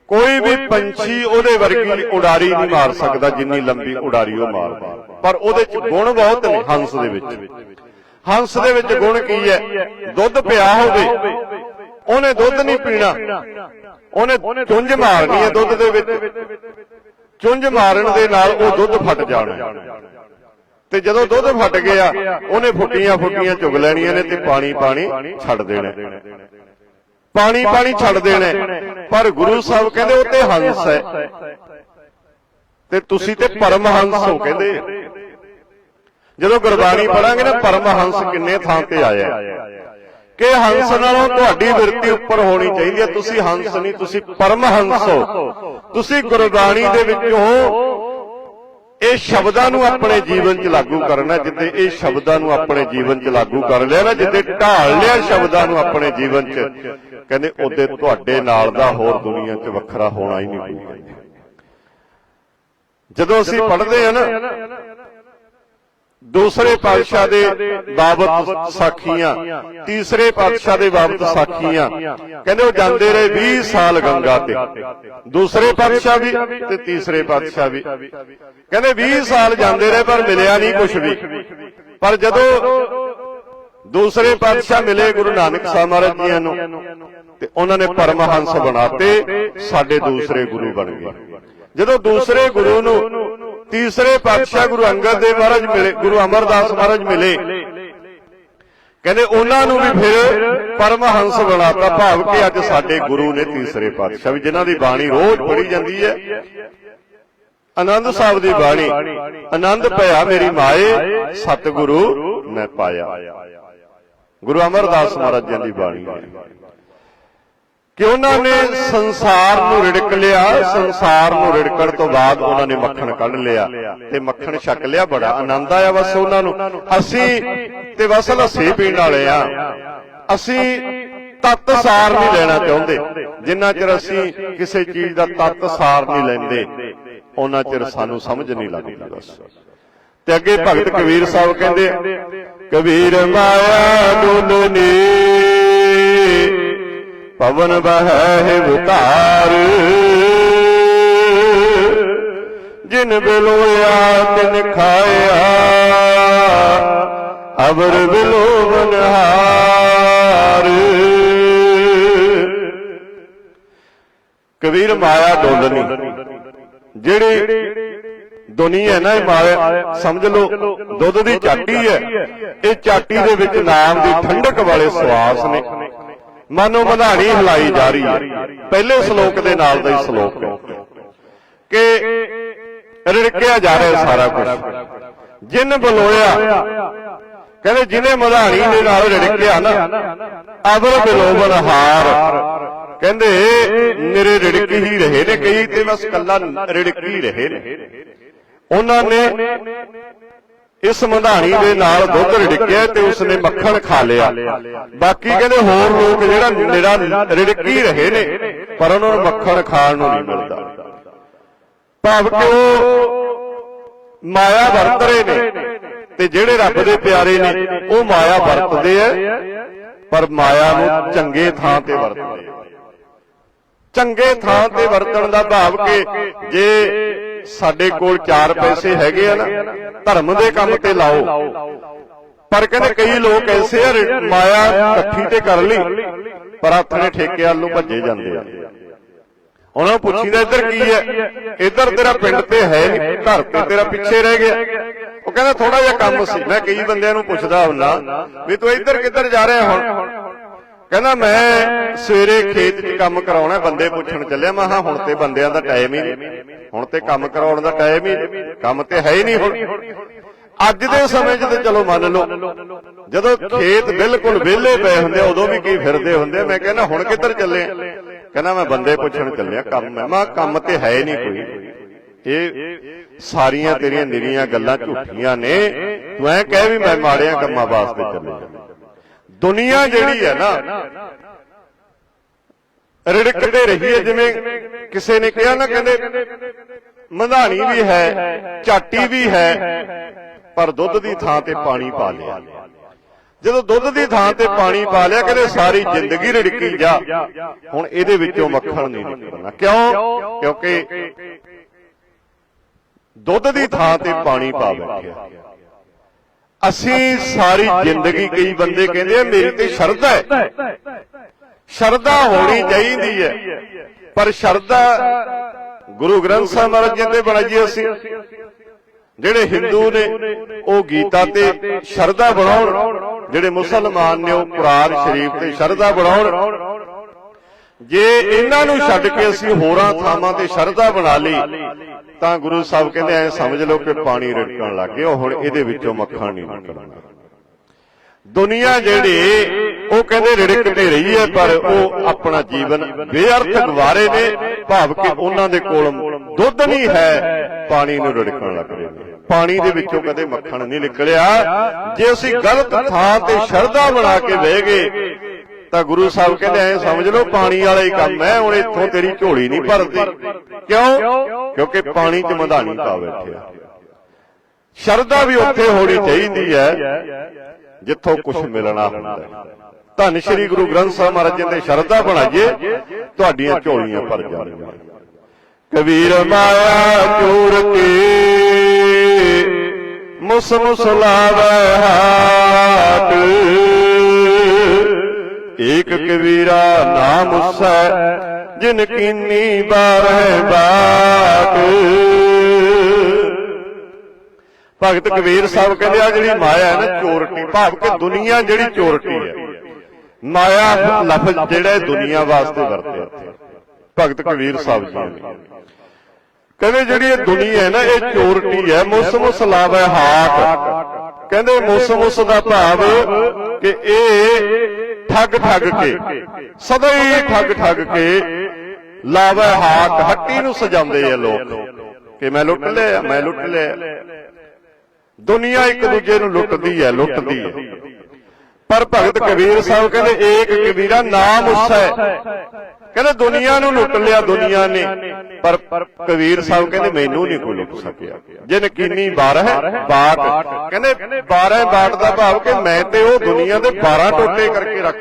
ਕੋਈ ਵੀ ਪੰਛੀ ਉਹਦੇ ਵਰਗੀ ਉਡਾਰੀ ਨਹੀਂ ਮਾਰ ਸਕਦਾ ਜਿੰਨੀ ਲੰਬੀ ਉਡਾਰੀ ਉਹ ਮਾਰਦਾ ਪਰ ਉਹਦੇ ਚ ਗੁਣ ਬਹੁਤ ਨੇ ਹੰਸ ਦੇ ਵਿੱਚ। ਹੰਸ ਦੇ ਵਿੱਚ ਗੁਣ ਕੀ ਹੈ? ਦੁੱਧ ਪਿਆ ਹੋਵੇ, ਉਹਨੇ ਦੁੱਧ ਨਹੀਂ ਪੀਣਾ। ਉਹਨੇ ਚੁੰਝ ਮਾਰਨੀ ਹੈ ਦੁੱਧ ਦੇ ਵਿੱਚ। ਚੁੰਝ ਮਾਰਨ ਦੇ ਨਾਲ ਉਹ ਦੁੱਧ ਫਟ ਜਾਣਾ ਤੇ ਜਦੋਂ ਦੁੱਧ ਫਟ ਗਿਆ ਉਹਨੇ ਫੁੱਟੀਆਂ ਫੁੱਟੀਆਂ ਚੁਗ ਲੈਣੀਆਂ ਨੇ ਤੇ ਪਾਣੀ ਪਾਣੀ ਛੱਡ ਦੇਣਾ। ਪਾਣੀ ਪਾਣੀ ਛੱਡ ਦੇਣਾ। ਪਰ ਗੁਰੂ ਸਾਹਿਬ ਕਹਿੰਦੇ ਉਹ ਤੇ ਹੰਸ ਹੈ। ਤੇ ਤੁਸੀਂ ਤੇ ਪਰਮਹੰਸ ਹੋ ਕਹਿੰਦੇ। ਜਦੋਂ ਗੁਰਬਾਣੀ ਪੜਾਂਗੇ ਨਾ ਪਰਮਹੰਸ ਕਿੰਨੇ ਥਾਂ ਤੇ ਆਇਆ। ਕਿ ਹੰਸ ਨਾਲੋਂ ਤੁਹਾਡੀ ਬਿਰਤੀ ਉੱਪਰ ਹੋਣੀ ਚਾਹੀਦੀ ਹੈ। ਤੁਸੀਂ ਹੰਸ ਨਹੀਂ ਤੁਸੀਂ ਪਰਮਹੰਸ ਹੋ। ਤੁਸੀਂ ਗੁਰਬਾਣੀ ਦੇ ਵਿੱਚੋਂ ਇਹ ਸ਼ਬਦਾਂ ਨੂੰ ਆਪਣੇ ਜੀਵਨ 'ਚ ਲਾਗੂ ਕਰਨਾ ਜਿੱਤੇ ਇਹ ਸ਼ਬਦਾਂ ਨੂੰ ਆਪਣੇ ਜੀਵਨ 'ਚ ਲਾਗੂ ਕਰ ਲਿਆ ਨਾ ਜਿੱਤੇ ਢਾਲ ਲਿਆ ਸ਼ਬਦਾਂ ਨੂੰ ਆਪਣੇ ਜੀਵਨ 'ਚ। ਕਹਿੰਦੇ ਉਹਦੇ ਤੁਹਾਡੇ ਨਾਲ ਦਾ ਹੋਰ ਦੁਨੀਆ 'ਚ ਵੱਖਰਾ ਹੋਣਾ ਹੀ ਨਹੀਂ ਜਦੋਂ ਅਸੀਂ ਪੜ੍ਹਦੇ ਹਾਂ ਨਾ ਦੂਸਰੇ ਪਾਤਸ਼ਾਹ ਦੇ ਬਾਬਤ ਸਾਖੀਆਂ ਤੀਸਰੇ ਪਾਤਸ਼ਾਹ ਦੇ ਬਾਬਤ ਸਾਖੀਆਂ। ਕਹਿੰਦੇ ਉਹ ਜਾਂਦੇ ਰਹੇ 20 ਸਾਲ ਗੰਗਾ ਤੇ। ਦੂਸਰੇ ਪਾਤਸ਼ਾਹ ਵੀ ਤੇ ਤੀਸਰੇ ਪਾਤਸ਼ਾਹ ਵੀ। ਕਹਿੰਦੇ 20 ਸਾਲ ਜਾਂਦੇ ਰਹੇ ਪਰ ਮਿਲਿਆ ਨਹੀਂ ਕੁਝ ਵੀ। ਪਰ ਜਦੋਂ ਦੂਸਰੇ ਪਾਤਸ਼ਾਹ ਮਿਲੇ ਗੁਰੂ ਨਾਨਕ ਸਾਹਿਬ ਮਹਾਰਾਜ ਜੀਆਂ ਨੂੰ ਤੇ ਉਹਨਾਂ ਨੇ ਪਰਮਹੰਸ ਬਣਾਤੇ ਸਾਡੇ ਦੂਸਰੇ ਗੁਰੂ ਬਣ ਗਏ। ਜਦੋਂ ਦੂਸਰੇ ਗੁਰੂ ਨੂੰ ਤੀਸਰੇ ਪਾਤਸ਼ਾਹ ਗੁਰੂ ਅੰਗਦ ਦੇਵ ਮਹਾਰਾਜ ਮਿਲੇ, ਗੁਰੂ ਅਮਰਦਾਸ ਮਹਾਰਾਜ ਮਿਲੇ। ਕਹਿੰਦੇ ਉਹਨਾਂ ਨੂੰ ਵੀ ਫਿਰ ਪਰਮਹੰਸ ਬਣਾਤਾ ਭਾਵ ਕਿ ਅੱਜ ਸਾਡੇ ਗੁਰੂ ਨੇ ਤੀਸਰੇ ਪਾਤਸ਼ਾਹ ਵੀ, ਜਿਨ੍ਹਾਂ ਦੀ ਬਾਣੀ ਰੋਜ਼ ਪੜ੍ਹੀ ਜਾਂਦੀ ਹੈ। ਆਨੰਦ ਸਾਹਿਬ ਦੀ ਬਾਣੀ, ਆਨੰਦ ਪਿਆ ਮੇਰੀ ਮਾਏ, ਸਤਿਗੁਰੂ ਮੈਂ ਪਾਇਆ। ਗੁਰੂ ਅਮਰਦਾਸ ਮਹਾਰਾਜ ਜੀ ਦੀ ਬਾਣੀ। ਹੈ ਕਿ ਉਹਨਾਂ ਨੇ ਸੰਸਾਰ ਨੂੰ ਰਿੜਕ ਲਿਆ, ਸੰਸਾਰ ਨੂੰ ਰਿੜਕਣ ਤੋਂ ਬਾਅਦ ਉਹਨਾਂ ਨੇ ਮੱਖਣ ਕੱਢ ਲਿਆ ਤੇ ਮੱਖਣ ਛਕ ਲਿਆ ਬੜਾ ਆਨੰਦ ਆਇਆ ਬਸ ਉਹਨਾਂ ਨੂੰ। ਅਸੀਂ ਤੇ ਬਸ ਲੱਸੀ ਪੀਣ ਵਾਲੇ ਆ। ਅਸੀਂ ਤੱਤ ਸਾਰ ਨਹੀਂ ਲੈਣਾ ਚਾਹੁੰਦੇ। ਜਿੰਨਾ ਚਿਰ ਅਸੀਂ ਕਿਸੇ ਚੀਜ਼ ਦਾ ਤੱਤ ਸਾਰ ਨਹੀਂ ਲੈਂਦੇ, ਉਹਨਾਂ ਚਿਰ ਸਾਨੂੰ ਸਮਝ ਨਹੀਂ ਲੱਗਦੀ ਬਸ। ਤੇ ਅੱਗੇ ਭਗਤ ਕਬੀਰ ਸਾਹਿਬ ਕਹਿੰਦੇ, ਕਬੀਰ ਮਾਇਆ ਦੁਲਨੀ ਪਵਨ ਬਹਿ ਵਿਤਾਰ ਜਿਨ ਬਿਲੋਇਆ, ਤਿਨ ਖਾਇਆ। ਅਬਰ ਬਿਲੋ ਬਨਹਾਰ ਕਬੀਰ ਮਾਇਆ ਡੋਲਨੀ ਜਿਹੜੀ ਦੁਨੀਆ ਹੈ ਨਾ ਇਹ ਮਾਇਆ, ਸਮਝ ਲਓ, ਦੁੱਧ ਦੀ ਚਾਟੀ ਹੈ। ਇਹ ਚਾਟੀ ਦੇ ਵਿੱਚ ਨਾਮ ਦੀ ਠੰਡਕ ਵਾਲੇ ਸਵਾਸ ਨੇ। ਮਨੋ ਮਧਾਣੀ ਹਿਲਾਈ ਜਾ ਰਹੀ ਹੈ। ਪਹਿਲੇ ਸ਼ਲੋਕ ਦੇ ਨਾਲ ਦਾ ਹੀ ਸ਼ਲੋਕ ਹੈ। ਕਿ ਰਿੜਕਿਆ ਜਾ ਰਿਹਾ ਸਾਰਾ ਕੁਝ ਜਿਨ ਬਲੋਇਆ, ਕਹਿੰਦੇ ਜਿਹਨੇ ਮਧਾਣੀ ਦੇ ਨਾਲ ਰਿੜਕਿਆ ਨਾ, ਅਵਰ ਬਿਲੋਬਨ ਹਾਰ। ਕਹਿੰਦੇ ਮੇਰੇ ਰਿੜਕ ਹੀ ਰਹੇ ਨੇ, ਕਈ ਤੇ ਬਸ ਕੱਲਾ ਰਿੜਕ ਹੀ ਰਹੇ ਨੇ। ਉਹਨਾਂ ਨੇ ਇਸ ਮਧਾਣੀ ਦੇ ਨਾਲ ਦੁੱਧ ਰਿੜਕਿਆ ਤੇ ਉਸਨੇ ਮੱਖਣ ਖਾ ਲਿਆ। ਬਾਕੀ ਕਹਿੰਦੇ ਹੋਰ ਲੋਕ ਜਿਹੜਾ ਨਿਰਾ ਰਿੜਕੀ ਰਹੇ ਨੇ, ਪਰ ਉਹਨਾਂ ਨੂੰ ਮੱਖਣ ਖਾਣ ਨੂੰ ਨਹੀਂ ਮਿਲਦਾ। ਭਾਵ ਕਿ ਉਹ ਮਾਇਆ ਵਰਤ ਰਹੇ ਨੇ ਤੇ ਜਿਹੜੇ ਰੱਬ ਦੇ ਪਿਆਰੇ ਨੇ, ਉਹ ਮਾਇਆ ਵਰਤਦੇ ਆ, ਪਰ ਮਾਇਆ ਨੂੰ ਚੰਗੇ ਥਾਂ ਤੇ ਵਰਤਦੇ ਆ। ਚੰਗੇ ਥਾਂ ਤੇ ਵਰਤਣ ਦਾ ਭਾਵ ਕਿ ਜੇ ਸਾਡੇ ਕੋਲ 4 ਪੈਸੇ ਹੈਗੇ ਆ ਨਾ ਧਰਮ ਦੇ ਕੰਮ ਤੇ ਲਾਓ। ਪਰ ਕਹਿੰਦੇ ਕਈ ਲੋਕ ਐਸੇ ਆ ਮਾਇਆ ਇਕੱਠੀ ਤੇ ਕਰ ਲਈ ਪਰ ਆਪਣੇ ਠੇਕੇ ਵੱਲ ਨੂੰ ਭੱਜੇ ਜਾਂਦੇ ਆ। ਉਹਨਾਂ ਨੂੰ ਪੁੱਛੀਦਾ ਇੱਧਰ ਕੀ ਹੈ? ਇੱਧਰ ਤੇਰਾ ਪਿੰਡ ਤੇ ਹੈ ਨਹੀਂ ਘਰ ਤੇ ਤੇਰਾ ਪਿੱਛੇ ਰਹਿ ਗਿਆ। ਉਹ ਕਹਿੰਦਾ ਥੋੜਾ ਜਿਹਾ ਕੰਮ ਸੀ। ਮੈਂ ਕਈ ਬੰਦਿਆਂ ਨੂੰ ਪੁੱਛਦਾ ਹੁੰਨਾ ਵੀ ਤੂੰ ਇੱਧਰ ਕਿੱਧਰ ਜਾ ਰਿਹਾ ਹੁਣ? ਕਹਿੰਦਾ ਮੈਂ ਸਵੇਰੇ ਖੇਤ 'ਚ ਕੰਮ ਕਰਾਉਣਾ ਬੰਦੇ ਪੁੱਛਣ ਚੱਲਿਆ ਮੈਂ ਹਾਂ ਹੁਣ ਤੇ ਬੰਦਿਆਂ ਦਾ ਟਾਈਮ ਹੀ ਨਹੀਂ। ਹੁਣ ਤੇ ਕੰਮ ਕਰਾਉਣ ਦਾ ਟਾਈਮ ਹੀ ਕੰਮ ਤੇ ਹੈ ਹੀ ਨਹੀਂ ਹੁਣ। ਅੱਜ ਦੇ ਸਮੇਂ 'ਚ ਤੇ ਚਲੋ ਮੰਨ ਲਓ ਜਦੋਂ ਖੇਤ ਬਿਲਕੁਲ ਵਿਹਲੇ ਪਏ ਹੁੰਦੇ ਉਦੋਂ ਵੀ ਕੀ ਫਿਰਦੇ ਹੁੰਦੇ। ਮੈਂ ਕਹਿੰਦਾ ਹੁਣ ਕਿੱਧਰ ਚੱਲੇ? ਕਹਿੰਦਾ ਮੈਂ ਬੰਦੇ ਪੁੱਛਣ ਚੱਲਿਆ ਕੰਮ ਹੈ। ਮੈਂ ਕੰਮ ਤੇ ਹੈ ਹੀ ਨਹੀਂ ਕੋਈ। ਇਹ ਸਾਰੀਆਂ ਤੇਰੀਆਂ ਨਿਰੀਆਂ ਗੱਲਾਂ ਝੂਠੀਆਂ ਨੇ। ਤੂੰ ਐ ਕਹਿ ਵੀ ਮੈਂ ਮਾੜਿਆਂ ਕੰਮਾਂ ਵਾਸਤੇ ਚੱਲਿਆ। ਦੁਨੀਆ ਜਿਹੜੀ ਹੈ ਨਾ, ਰਿੜਕਦੇ ਰਹੀ ਹੈ ਜਿਵੇਂ ਕਿਸੇ ਨੇ ਕਿਹਾ ਨਾ, ਕਹਿੰਦੇ ਮਧਾਣੀ ਵੀ ਹੈ, ਝਾਟੀ ਵੀ ਹੈ, ਪਰ ਦੁੱਧ ਦੀ ਥਾਂ ਤੇ ਪਾਣੀ ਪਾ ਲਿਆ। ਜਦੋਂ ਦੁੱਧ ਦੀ ਥਾਂ ਤੇ ਪਾਣੀ ਪਾ ਲਿਆ, ਕਹਿੰਦੇ ਸਾਰੀ ਜ਼ਿੰਦਗੀ ਰਿੜਕੀ ਜਾ। ਹੁਣ ਇਹਦੇ ਵਿੱਚੋਂ ਮੱਖਣ ਨਹੀਂ ਨਿਕਲਣਾ। ਕਿਉਂ? ਕਿਉਂਕਿ ਦੁੱਧ ਦੀ ਥਾਂ ਤੇ ਪਾਣੀ ਪਾ ਬੈਠਿਆ। ਅਸੀਂ ਸਾਰੀ ਜ਼ਿੰਦਗੀ ਕਈ ਬੰਦੇ ਕਹਿੰਦੇ ਆ, ਮੇਰੀ ਤੇ ਸ਼ਰਧਾ ਹੈ। ਸ਼ਰਧਾ ਹੋਣੀ ਚਾਹੀਦੀ ਹੈ। ਪਰ ਸ਼ਰਧਾ ਗੁਰੂ ਗ੍ਰੰਥ ਸਾਹਿਬ ਮਹਾਰਾਜ ਜੀ ਤੇ ਬਣਾਈ ਅਸੀਂ। ਜਿਹੜੇ ਹਿੰਦੂ ਨੇ, ਉਹ ਗੀਤਾ ਤੇ ਸ਼ਰਧਾ ਬਣਾਉਣ, ਜਿਹੜੇ ਮੁਸਲਮਾਨ ਨੇ, ਉਹ ਕੁਰਾਨ ਸ਼ਰੀਫ ਤੇ ਸ਼ਰਧਾ ਬਣਾਉਣ। ਜੇ ਇਹਨਾਂ ਨੂੰ ਛੱਡ ਕੇ ਅਸੀਂ ਹੋਰਾਂ ਥਾਵਾਂ ਤੇ ਸ਼ਰਧਾ ਬਣਾ ਲਈ, ਤਾਂ ਗੁਰੂ ਸਾਹਿਬ ਕਹਿੰਦੇ ਐ ਸਮਝ ਲਓ ਕਿ ਪਾਣੀ ਰਿੜਕਣ ਲੱਗ ਗਿਆ ਹੁਣ ਇਹਦੇ ਵਿੱਚੋਂ ਮੱਖਣ ਨਹੀਂ ਨਿਕਲਣਾ ਦੁਨੀਆ ਜਿਹੜੀ, ਉਹ ਕਹਿੰਦੇ ਰਿੜਕਦੇ ਰਹੀ ਹੈ, ਪਰ ਉਹ ਆਪਣਾ ਜੀਵਨ ਬੇਅਰਥ ਗਵਾਰੇ ਨੇ, ਭਾਵ ਕਿ ਉਹਨਾਂ ਦੇ ਕੋਲ ਦੁੱਧ ਨਹੀਂ ਹੈ, ਪਾਣੀ ਨੂੰ ਰਿੜਕਣ ਲੱਗ ਰਹੇ ਨੇ। ਪਾਣੀ ਦੇ ਵਿੱਚੋਂ ਕਦੇ ਮੱਖਣ ਨਹੀਂ ਨਿਕਲਿਆ। ਜੇ ਅਸੀਂ ਗਲਤ ਥਾਂ ਤੇ ਸ਼ਰਧਾ ਬਣਾ ਕੇ ਬਹਿ ਗਏ ਤਾਂ ਗੁਰੂ ਸਾਹਿਬ ਕਹਿੰਦੇ ਐ ਸਮਝ ਲਓ ਪਾਣੀ ਵਾਲਾ ਹੀ ਕੰਮ ਹੈ ਹੁਣ ਇੱਥੋਂ ਤੇਰੀ ਝੋਲੀ ਨਹੀਂ ਭਰਦੀ। ਕਿਉਂ? ਕਿਉਂਕਿ ਪਾਣੀ 'ਚ ਮਧਾਣੀ ਪਾ ਬੈਠਿਆ ਸ਼ਰਧਾ ਵੀ ਉੱਥੇ ਹੋਣੀ ਚਾਹੀਦੀ ਹੈ ਜਿੱਥੋਂ ਕੁਝ ਮਿਲਣਾ ਹੁੰਦਾ। ਹੈ ਧੰਨ ਸ਼੍ਰੀ ਗੁਰੂ ਗ੍ਰੰਥ ਸਾਹਿਬ ਮਹਾਰਾਜ ਜੀ ਦੇ ਸ਼ਰਧਾ ਬਣਾਈਏ ਤੁਹਾਡੀਆਂ ਝੋਲੀਆਂ ਭਰ ਜਾਣਗੀਆਂ ਕਬੀਰ ਮਾਇਆ ਚੂਰ ਕੇ ਮੁਸ ਹਾਟ ਏਕ ਕਬੀਰਾ ਨਾਮ ਉਸੈ, ਜਿਨ ਕੀਨੀ ਬਾਰਹਿ ਬਾਟ ਭਗਤ ਕਬੀਰ ਸਾਹਿਬ ਕਹਿੰਦੇ ਆ, ਜਿਹੜੀ ਮਾਇਆ ਹੈ ਨਾ, ਚੋਰਟੀ। ਭਾਵ ਕਿ ਦੁਨੀਆ ਜਿਹੜੀ ਚੋਰਟੀ ਹੈ। ਮਾਇਆ ਲਫ਼ਜ਼ ਜਿਹੜਾ ਦੁਨੀਆ ਵਾਸਤੇ ਵਰਤਿਆ ਇੱਥੇ ਭਗਤ ਕਬੀਰ ਸਾਹਿਬ ਜੀ ਨੇ। ਕਹਿੰਦੇ ਜਿਹੜੀ ਇਹ ਦੁਨੀਆ ਹੈ ਨਾ, ਇਹ ਚੋਰਟੀ ਹੈ। ਮੁਸ ਮੁਸ ਲਾਵੇ ਹਾਕ। ਕਹਿੰਦੇ ਮੁਸ ਮੁਸ ਦਾ ਭਾਵ ਕਿ ਇਹ ਠੱਗ ਠੱਗ ਕੇ ਸਦਾ ਹੀ ਠੱਗ ਠੱਗ ਕੇ ਲਾਵੇ ਹਾਕ, ਹੱਟੀ ਨੂੰ ਸਜਾਉਂਦੇ ਆ ਲੋਕ। ਕਿ ਮੈਂ ਲੁੱਟ ਲਿਆ, ਮੈਂ ਲੁੱਟ ਲਿਆ। ਦੁਨੀਆ ਇੱਕ ਦੂਜੇ ਨੂੰ ਲੁੱਟਦੀ ਹੈ ਲੁੱਟਦੀ ਹੈ ਪਰ ਭਗਤ ਕਬੀਰ ਸਾਹਿਬ ਕਹਿੰਦੇ, ਏਕ ਕਬੀਰਾ ਨਾਮ ਉਸੈ ਕਹਿੰਦੇ, ਦੁਨੀਆ ਨੂੰ ਲੁੱਟ ਲਿਆ, ਦੁਨੀਆ ਨੇ। ਪਰ ਕਬੀਰ ਸਾਹਿਬ ਕਹਿੰਦੇ ਮੈਨੂੰ ਨਹੀਂ ਕੋਈ ਲੁੱਟ ਸਕਿਆ। ਜਿਨ ਕੀਨੀ 12 ਬਾਟ। ਕਹਿੰਦੇ 12 ਬਾਟ ਦਾ ਭਾਵ ਕਿ ਮੈਂ ਤੇ ਉਹ ਦੁਨੀਆ ਦੇ 12 ਟੋਟੇ ਕਰਕੇ ਰੱਖ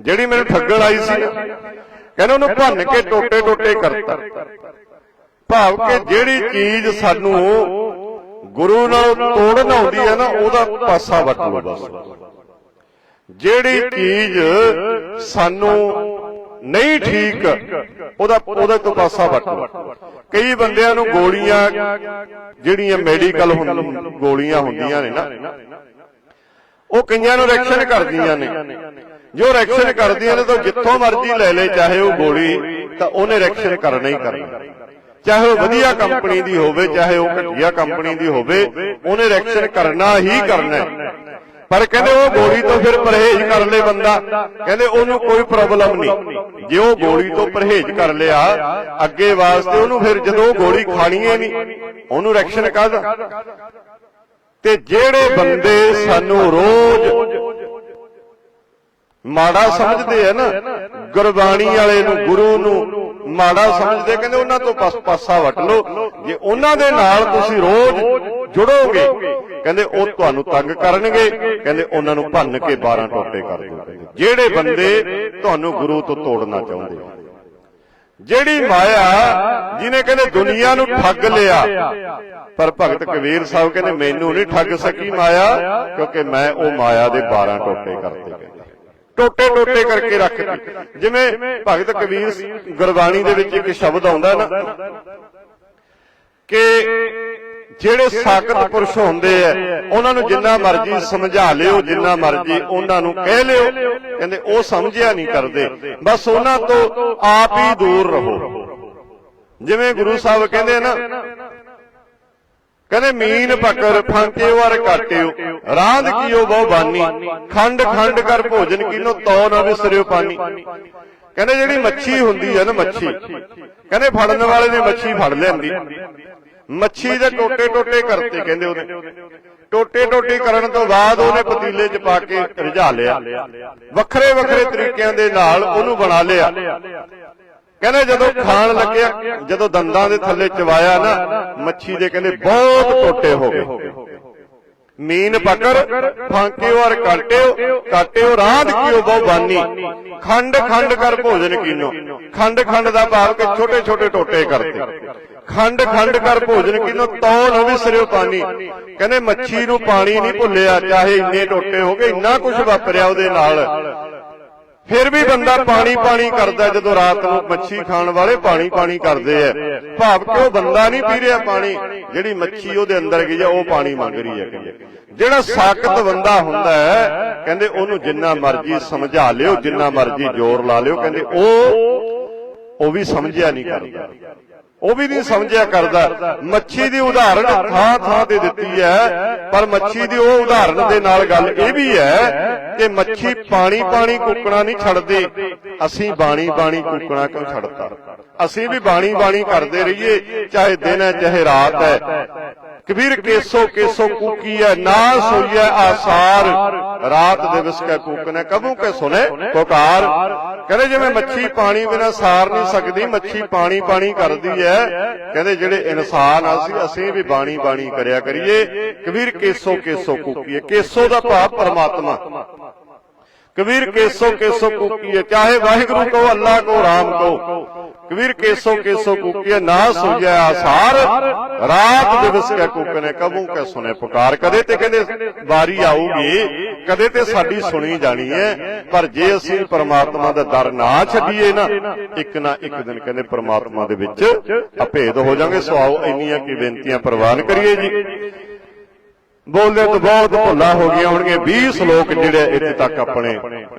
ਜਿਹੜੀ ਮੈਨੂੰ ਠੱਗਣ ਆਈ ਸੀ ਕਹਿੰਦੇ ਉਹਨੂੰ ਭੰਨ ਕੇ ਟੋਟੇ ਟੋਟੇ ਕਰਤਾ। ਭਾਵ ਕਿ ਜਿਹੜੀ ਚੀਜ਼ ਸਾਨੂੰ ਗੁਰੂ ਨਾਲ ਤੋੜਨ ਆਉਂਦੀ ਹੈ ਨਾ, ਉਹਦਾ ਪਾਸਾ ਵੱਟ ਲਓ ਬਸ। ਜਿਹੜੀ ਚੀਜ਼ ਸਾਨੂੰ ਨਹੀਂ ਠੀਕ, ਉਹਦਾ ਉਹਦਾ ਤੋਂ ਪਾਸਾ ਵੱਟ ਕਈ ਬੰਦਿਆਂ ਨੂੰ ਗੋਲੀਆਂ ਜਿਹੜੀਆਂ ਮੈਡੀਕਲ ਗੋਲੀਆਂ ਹੁੰਦੀਆਂ ਨੇ ਨਾ। ਉਹ ਕਈਆਂ ਨੂੰ ਰਿਐਕਸ਼ਨ ਕਰਦੀਆਂ ਨੇ। ਜੋ ਰਿਐਕਸ਼ਨ ਕਰਦੀਆਂ ਨੇ ਤਾਂ ਜਿੱਥੋਂ ਮਰਜ਼ੀ ਲੈ ਲੈ, ਚਾਹੇ ਉਹ ਗੋਲੀ, ਤਾਂ ਉਹਨੇ ਰਿਐਕਸ਼ਨ ਕਰਨਾ ਹੀ ਕਰਨਾ। ਚਾਹੇ ਉਹ ਵਧੀਆ ਕੰਪਨੀ ਦੀ ਹੋਵੇ, ਚਾਹੇ ਉਹ ਘਟੀਆ ਕੰਪਨੀ ਦੀ ਹੋਵੇ, ਉਹਨੇ ਰਿਐਕਸ਼ਨ ਕਰਨਾ ਹੀ ਕਰਨਾ ਪਰ ਕਹਿੰਦੇ ਉਹ ਗੋਲੀ ਤੋਂ ਫਿਰ ਪਰਹੇਜ਼ ਕਰ ਲੇ ਬੰਦਾ। ਕਹਿੰਦੇ ਉਹਨੂੰ ਕੋਈ ਪ੍ਰੋਬਲਮ ਨਹੀਂ। ਜੇ ਉਹ ਗੋਲੀ ਤੋਂ ਪਰਹੇਜ਼ ਕਰ ਲਿਆ, ਅੱਗੇ ਵਾਸਤੇ ਉਹਨੂੰ ਫਿਰ ਜਦੋਂ ਉਹ ਗੋਲੀ ਖਾਣੀ ਹੈ ਨਹੀਂ, ਉਹਨੂੰ ਰਿਐਕਸ਼ਨ ਕਾਹਦਾ? ਤੇ ਜਿਹੜੇ ਬੰਦੇ ਸਾਨੂੰ ਰੋਜ਼ ਮਾੜਾ ਸਮਝਦੇ ਆ ਨਾ, ਗੁਰਬਾਣੀ ਵਾਲੇ ਨੂੰ, ਗੁਰੂ ਨੂੰ ਮਾੜਾ ਸਮਝਦੇ, ਕਹਿੰਦੇ ਉਹਨਾਂ ਤੋਂ ਪਾਸਾ ਵਟ ਲਓ। ਜੇ ਉਹਨਾਂ ਦੇ ਨਾਲ ਤੁਸੀਂ ਰੋਜ਼ ਜੁੜੋਗੇ, ਕਹਿੰਦੇ ਉਹ ਤੁਹਾਨੂੰ ਤੰਗ ਕਰਨਗੇ, ਕਹਿੰਦੇ ਉਹਨਾਂ ਨੂੰ ਭੰਨ ਕੇ 12 ਟੋਟੇ ਕਰ ਦਿਓ। ਜਿਹੜੇ ਬੰਦੇ ਤੁਹਾਨੂੰ ਗੁਰੂ ਤੋਂ ਤੋੜਨਾ ਚਾਹੁੰਦੇ ਜਿਹੜੀ ਮਾਇਆ ਜਿਹਨੇ ਕਹਿੰਦੇ ਦੁਨੀਆ ਨੂੰ ਠੱਗ ਲਿਆ, ਪਰ ਭਗਤ ਕਬੀਰ ਸਾਹਿਬ ਕਹਿੰਦੇ, ਮੈਨੂੰ ਨਹੀਂ ਠੱਗ ਸਕੀ ਮਾਇਆ, ਕਿਉਂਕਿ ਮੈਂ ਉਹ ਮਾਇਆ ਦੇ 12 ਟੋਟੇ ਕਰਤੇ ਕਹਿੰਦੇ। ਟੋਟੇ ਟੋਟੇ ਕਰਕੇ ਰੱਖਤੀ ਜਿਵੇਂ ਭਗਤ ਕਬੀਰ ਗੁਰਬਾਣੀ ਦੇ ਵਿੱਚ ਇੱਕ ਸ਼ਬਦ ਆਉਂਦਾ ਨਾ ਕਿ ਜਿਹੜੇ ਸਾਖਤ ਪੁਰਸ਼ ਹੁੰਦੇ ਆ ਉਹਨਾਂ ਨੂੰ ਜਿੰਨਾ ਮਰਜ਼ੀ ਸਮਝਾ ਲਿਓ ਜਿੰਨਾ ਮਰਜ਼ੀ ਉਹਨਾਂ ਨੂੰ ਕਹਿ ਲਿਓ। ਕਹਿੰਦੇ ਉਹ ਸਮਝਿਆ ਨਹੀਂ ਕਰਦੇ। ਬਸ ਉਹਨਾਂ ਤੋਂ ਆਪ ਹੀ ਦੂਰ ਰਹੋ। ਜਿਵੇਂ ਗੁਰੂ ਸਾਹਿਬ ਕਹਿੰਦੇ ਨਾ ਕਹਿੰਦੇ ਮੀਨ ਪਕਰ ਫਾਂਕੇ ਵਾਰ ਕਾਟਿਓ ਰਾਂਦ ਕੀਓ ਬਹੁ ਬਾਨੀ। ਖੰਡ ਖੰਡ ਕਰ ਭੋਜਨ ਕੀਨੋ ਤੋ ਨਾ ਵਿਸਰਿਓ ਪਾਣੀ ਕਹਿੰਦੇ ਜਿਹੜੀ ਮੱਛੀ ਹੁੰਦੀ ਹੈ ਨਾ ਮੱਛੀ ਕਹਿੰਦੇ ਫੜਨ ਵਾਲੇ ਨੇ ਮੱਛੀ ਫੜ ਲੈਂਦੀ ਮੱਛੀ ਦੇ ਟੋਟੇ ਟੋਟੇ ਕਰਤੇ ਕਹਿੰਦੇ ਉਹਨੇ ਟੋਟੇ ਟੋਟੇ ਕਰਨ ਤੋਂ ਬਾਅਦ ਉਹਨੇ ਪਤੀਲੇ 'ਚ ਪਾ ਕੇ ਰਿਝਾ ਲਿਆ। ਵੱਖਰੇ ਵੱਖਰੇ ਤਰੀਕਿਆਂ ਦੇ ਨਾਲ ਉਹਨੂੰ ਬਣਾ ਲਿਆ। ਕਹਿੰਦੇ ਜਦੋਂ ਖਾਣ ਲੱਗਿਆ ਜਦੋਂ ਦੰਦਾਂ ਦੇ ਥੱਲੇ ਚਵਾਇਆ ਨਾ ਮੱਛੀ ਦੇ ਕਹਿੰਦੇ ਬਹੁਤ ਟੋਟੇ ਹੋ ਗਏ। ਮੀਨ ਪਕੜ ਫਾਂਕਿਓ ਔਰ ਕਾਟਿਓ ਕਾਟਿਓ ਰਾਧ ਕੀਓ ਬਹੁ ਬਾਨੀ? ਖੰਡ ਖੰਡ ਕਰ ਭੋਜਨ ਕੀਨੋ। ਖੰਡ ਖੰਡ ਦਾ ਭਾਵ ਕਿ ਛੋਟੇ ਛੋਟੇ ਟੋਟੇ ਕਰਤੇ। ਖੰਡ ਖੰਡ ਕਰ ਭੋਜਨ ਕੀਨੋ ਤੋ ਨਾ ਵਿਸਰਿਓ ਪਾਣੀ। ਕਹਿੰਦੇ ਮੱਛੀ ਨੂੰ ਪਾਣੀ ਨਹੀਂ ਭੁੱਲਿਆ ਚਾਹੇ ਇੰਨੇ ਟੋਟੇ ਹੋ ਗਏ ਇੰਨਾ ਕੁਝ ਵਾਪਰਿਆ ਉਹਦੇ ਨਾਲ। ਫਿਰ ਵੀ ਬੰਦਾ ਪਾਣੀ ਪਾਣੀ ਕਰਦਾ ਜਦੋਂ ਰਾਤ ਨੂੰ ਮੱਛੀ ਖਾਣ ਵਾਲੇ ਪਾਣੀ ਪਾਣੀ ਕਰਦੇ ਆ। ਭਾਵ ਕਿ ਉਹ ਬੰਦਾ ਨਹੀਂ ਪੀ ਰਿਹਾ ਪਾਣੀ ਜਿਹੜੀ ਮੱਛੀ ਉਹਦੇ ਅੰਦਰ ਗਈ ਆ ਉਹ ਪਾਣੀ ਮੰਗ ਰਹੀ ਹੈ ਕਹਿੰਦੇ ਜਿਹੜਾ ਸਾਖਤ ਬੰਦਾ ਹੁੰਦਾ ਹੈ ਕਹਿੰਦੇ ਉਹਨੂੰ ਜਿੰਨਾ ਮਰਜ਼ੀ ਸਮਝਾ ਲਿਓ ਜਿੰਨਾ ਮਰਜ਼ੀ ਜ਼ੋਰ ਲਾ ਲਿਓ ਕਹਿੰਦੇ ਉਹ ਉਹ ਵੀ ਸਮਝਿਆ ਨਹੀਂ ਕਰਦਾ। ਉਹ ਵੀ ਨਹੀਂ ਸਮਝਿਆ ਕਰਦਾ। ਮੱਛੀ ਦੀ ਉਦਾਹਰਣ ਥਾਂ ਥਾਂ ਤੇ ਦਿੱਤੀ ਹੈ। ਪਰ ਮੱਛੀ ਦੀ ਉਹ ਉਦਾਹਰਣ ਦੇ ਨਾਲ ਗੱਲ ਇਹ ਵੀ ਹੈ ਕਿ ਮੱਛੀ ਪਾਣੀ ਪਾਣੀ ਕੁੱਕਣਾ ਨਹੀਂ ਛੱਡਦੀ। ਅਸੀਂ ਬਾਣੀ ਬਾਣੀ ਕੁੱਕਣਾ ਕਿਉਂ ਛੱਡਤਾ? ਅਸੀਂ ਵੀ ਬਾਣੀ ਬਾਣੀ ਕਰਦੇ ਰਹੀਏ ਚਾਹੇ ਦਿਨ ਹੈ ਚਾਹੇ ਰਾਤ ਹੈ। ਕਬੀਰ ਕੇਸੋ ਕੇਸੋ ਕੂਕੀ ਹੈ ਨਾ ਸੋਈਐ ਆਸਾਰ। ਰਾਤ ਦਿਵਸ ਕੈ ਕੂਕਨੇ ਕਬੂ ਕੇ ਸੁਨੇ ਪੁਕਾਰ ਕਹਿੰਦੇ ਜਿਵੇਂ ਮੱਛੀ ਪਾਣੀ ਬਿਨਾ ਸਾਰ ਨਹੀਂ ਸਕਦੀ, ਮੱਛੀ ਪਾਣੀ ਪਾਣੀ ਕਰਦੀ ਹੈ ਕਹਿੰਦੇ ਜਿਹੜੇ ਇਨਸਾਨ ਆ ਅਸੀਂ ਅਸੀਂ ਵੀ ਬਾਣੀ ਬਾਣੀ ਕਰਿਆ ਕਰੀਏ। ਕਬੀਰ ਕੇਸੋ ਕੇਸੋ ਕੂਕੀ ਹੈ ਕੇਸੋ ਦਾ ਭਾਵ ਪਰਮਾਤਮਾ। ਕਬੀਰ ਕੇਸੋ ਕੇਸੋ ਕੂਕੀਏ, ਚਾਹੇ ਵਾਹਿਗੁਰੂ ਕੋ, ਅੱਲਾ ਕੋ, ਰਾਮ ਕੋ। ਕਬੀਰ ਕੇਸੋ ਕੇਸੋ ਕੂਕੀਏ ਨਾ ਸੁਝੈ ਆਸਾਰ। ਰਾਤ ਦਿਵਸ ਕੈ ਕੂਕਨੇ ਕਬੂ ਕੈ ਸੁਨੇ ਪੁਕਾਰ। ਕਦੇ ਤੇ ਕਹਿੰਦੇ ਵਾਰੀ ਆਊਗੀ, ਕਦੇ ਤੇ ਸਾਡੀ ਸੁਣੀ ਜਾਣੀ ਹੈ ਪਰ ਜੇ ਅਸੀਂ ਪਰਮਾਤਮਾ ਦਾ ਦਰ ਨਾ ਛੱਡੀਏ ਨਾ, ਇੱਕ ਨਾ ਇੱਕ ਦਿਨ ਕਹਿੰਦੇ ਪਰਮਾਤਮਾ ਦੇ ਵਿੱਚ ਅਭੇਦ ਹੋ ਜਾਾਂਗੇ। ਸੋ ਆਓ ਇੰਨੀਆਂ ਕੀ ਬੇਨਤੀਆਂ ਪ੍ਰਵਾਨ ਕਰੀਏ ਜੀ। ਬੋਲਦੇ ਤੋਂ ਬਹੁਤ ਭੁੱਲਾ ਹੋ ਗਈਆਂ ਹੋਣਗੀਆਂ। 20 ਸ਼ਲੋਕ ਜਿਹੜੇ ਇੱਥੇ ਤੱਕ ਆਪਣੇ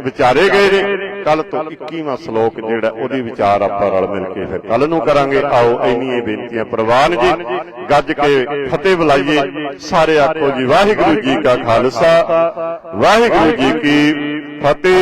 ਵਿਚਾਰੇ ਗਏ ਨੇ। ਕੱਲ ਤੋਂ 21ਵਾਂ ਸ਼ਲੋਕ ਜਿਹੜਾ ਉਹਦੀ ਵਿਚਾਰ ਆਪਾਂ ਰਲ ਮਿਲ ਕੇ ਫਿਰ ਕੱਲ ਨੂੰ ਕਰਾਂਗੇ। ਆਓ ਇੰਨੀਆਂ ਬੇਨਤੀਆਂ ਪ੍ਰਵਾਨ ਜੀ, ਗੱਜ ਕੇ ਫਤਿਹ ਬੁਲਾਈਏ। ਸਾਰੇ ਆਖੋ ਜੀ, ਵਾਹਿਗੁਰੂ ਜੀ ਕਾ ਖਾਲਸਾ, ਵਾਹਿਗੁਰੂ ਜੀ ਕੀ ਫਤਿਹ।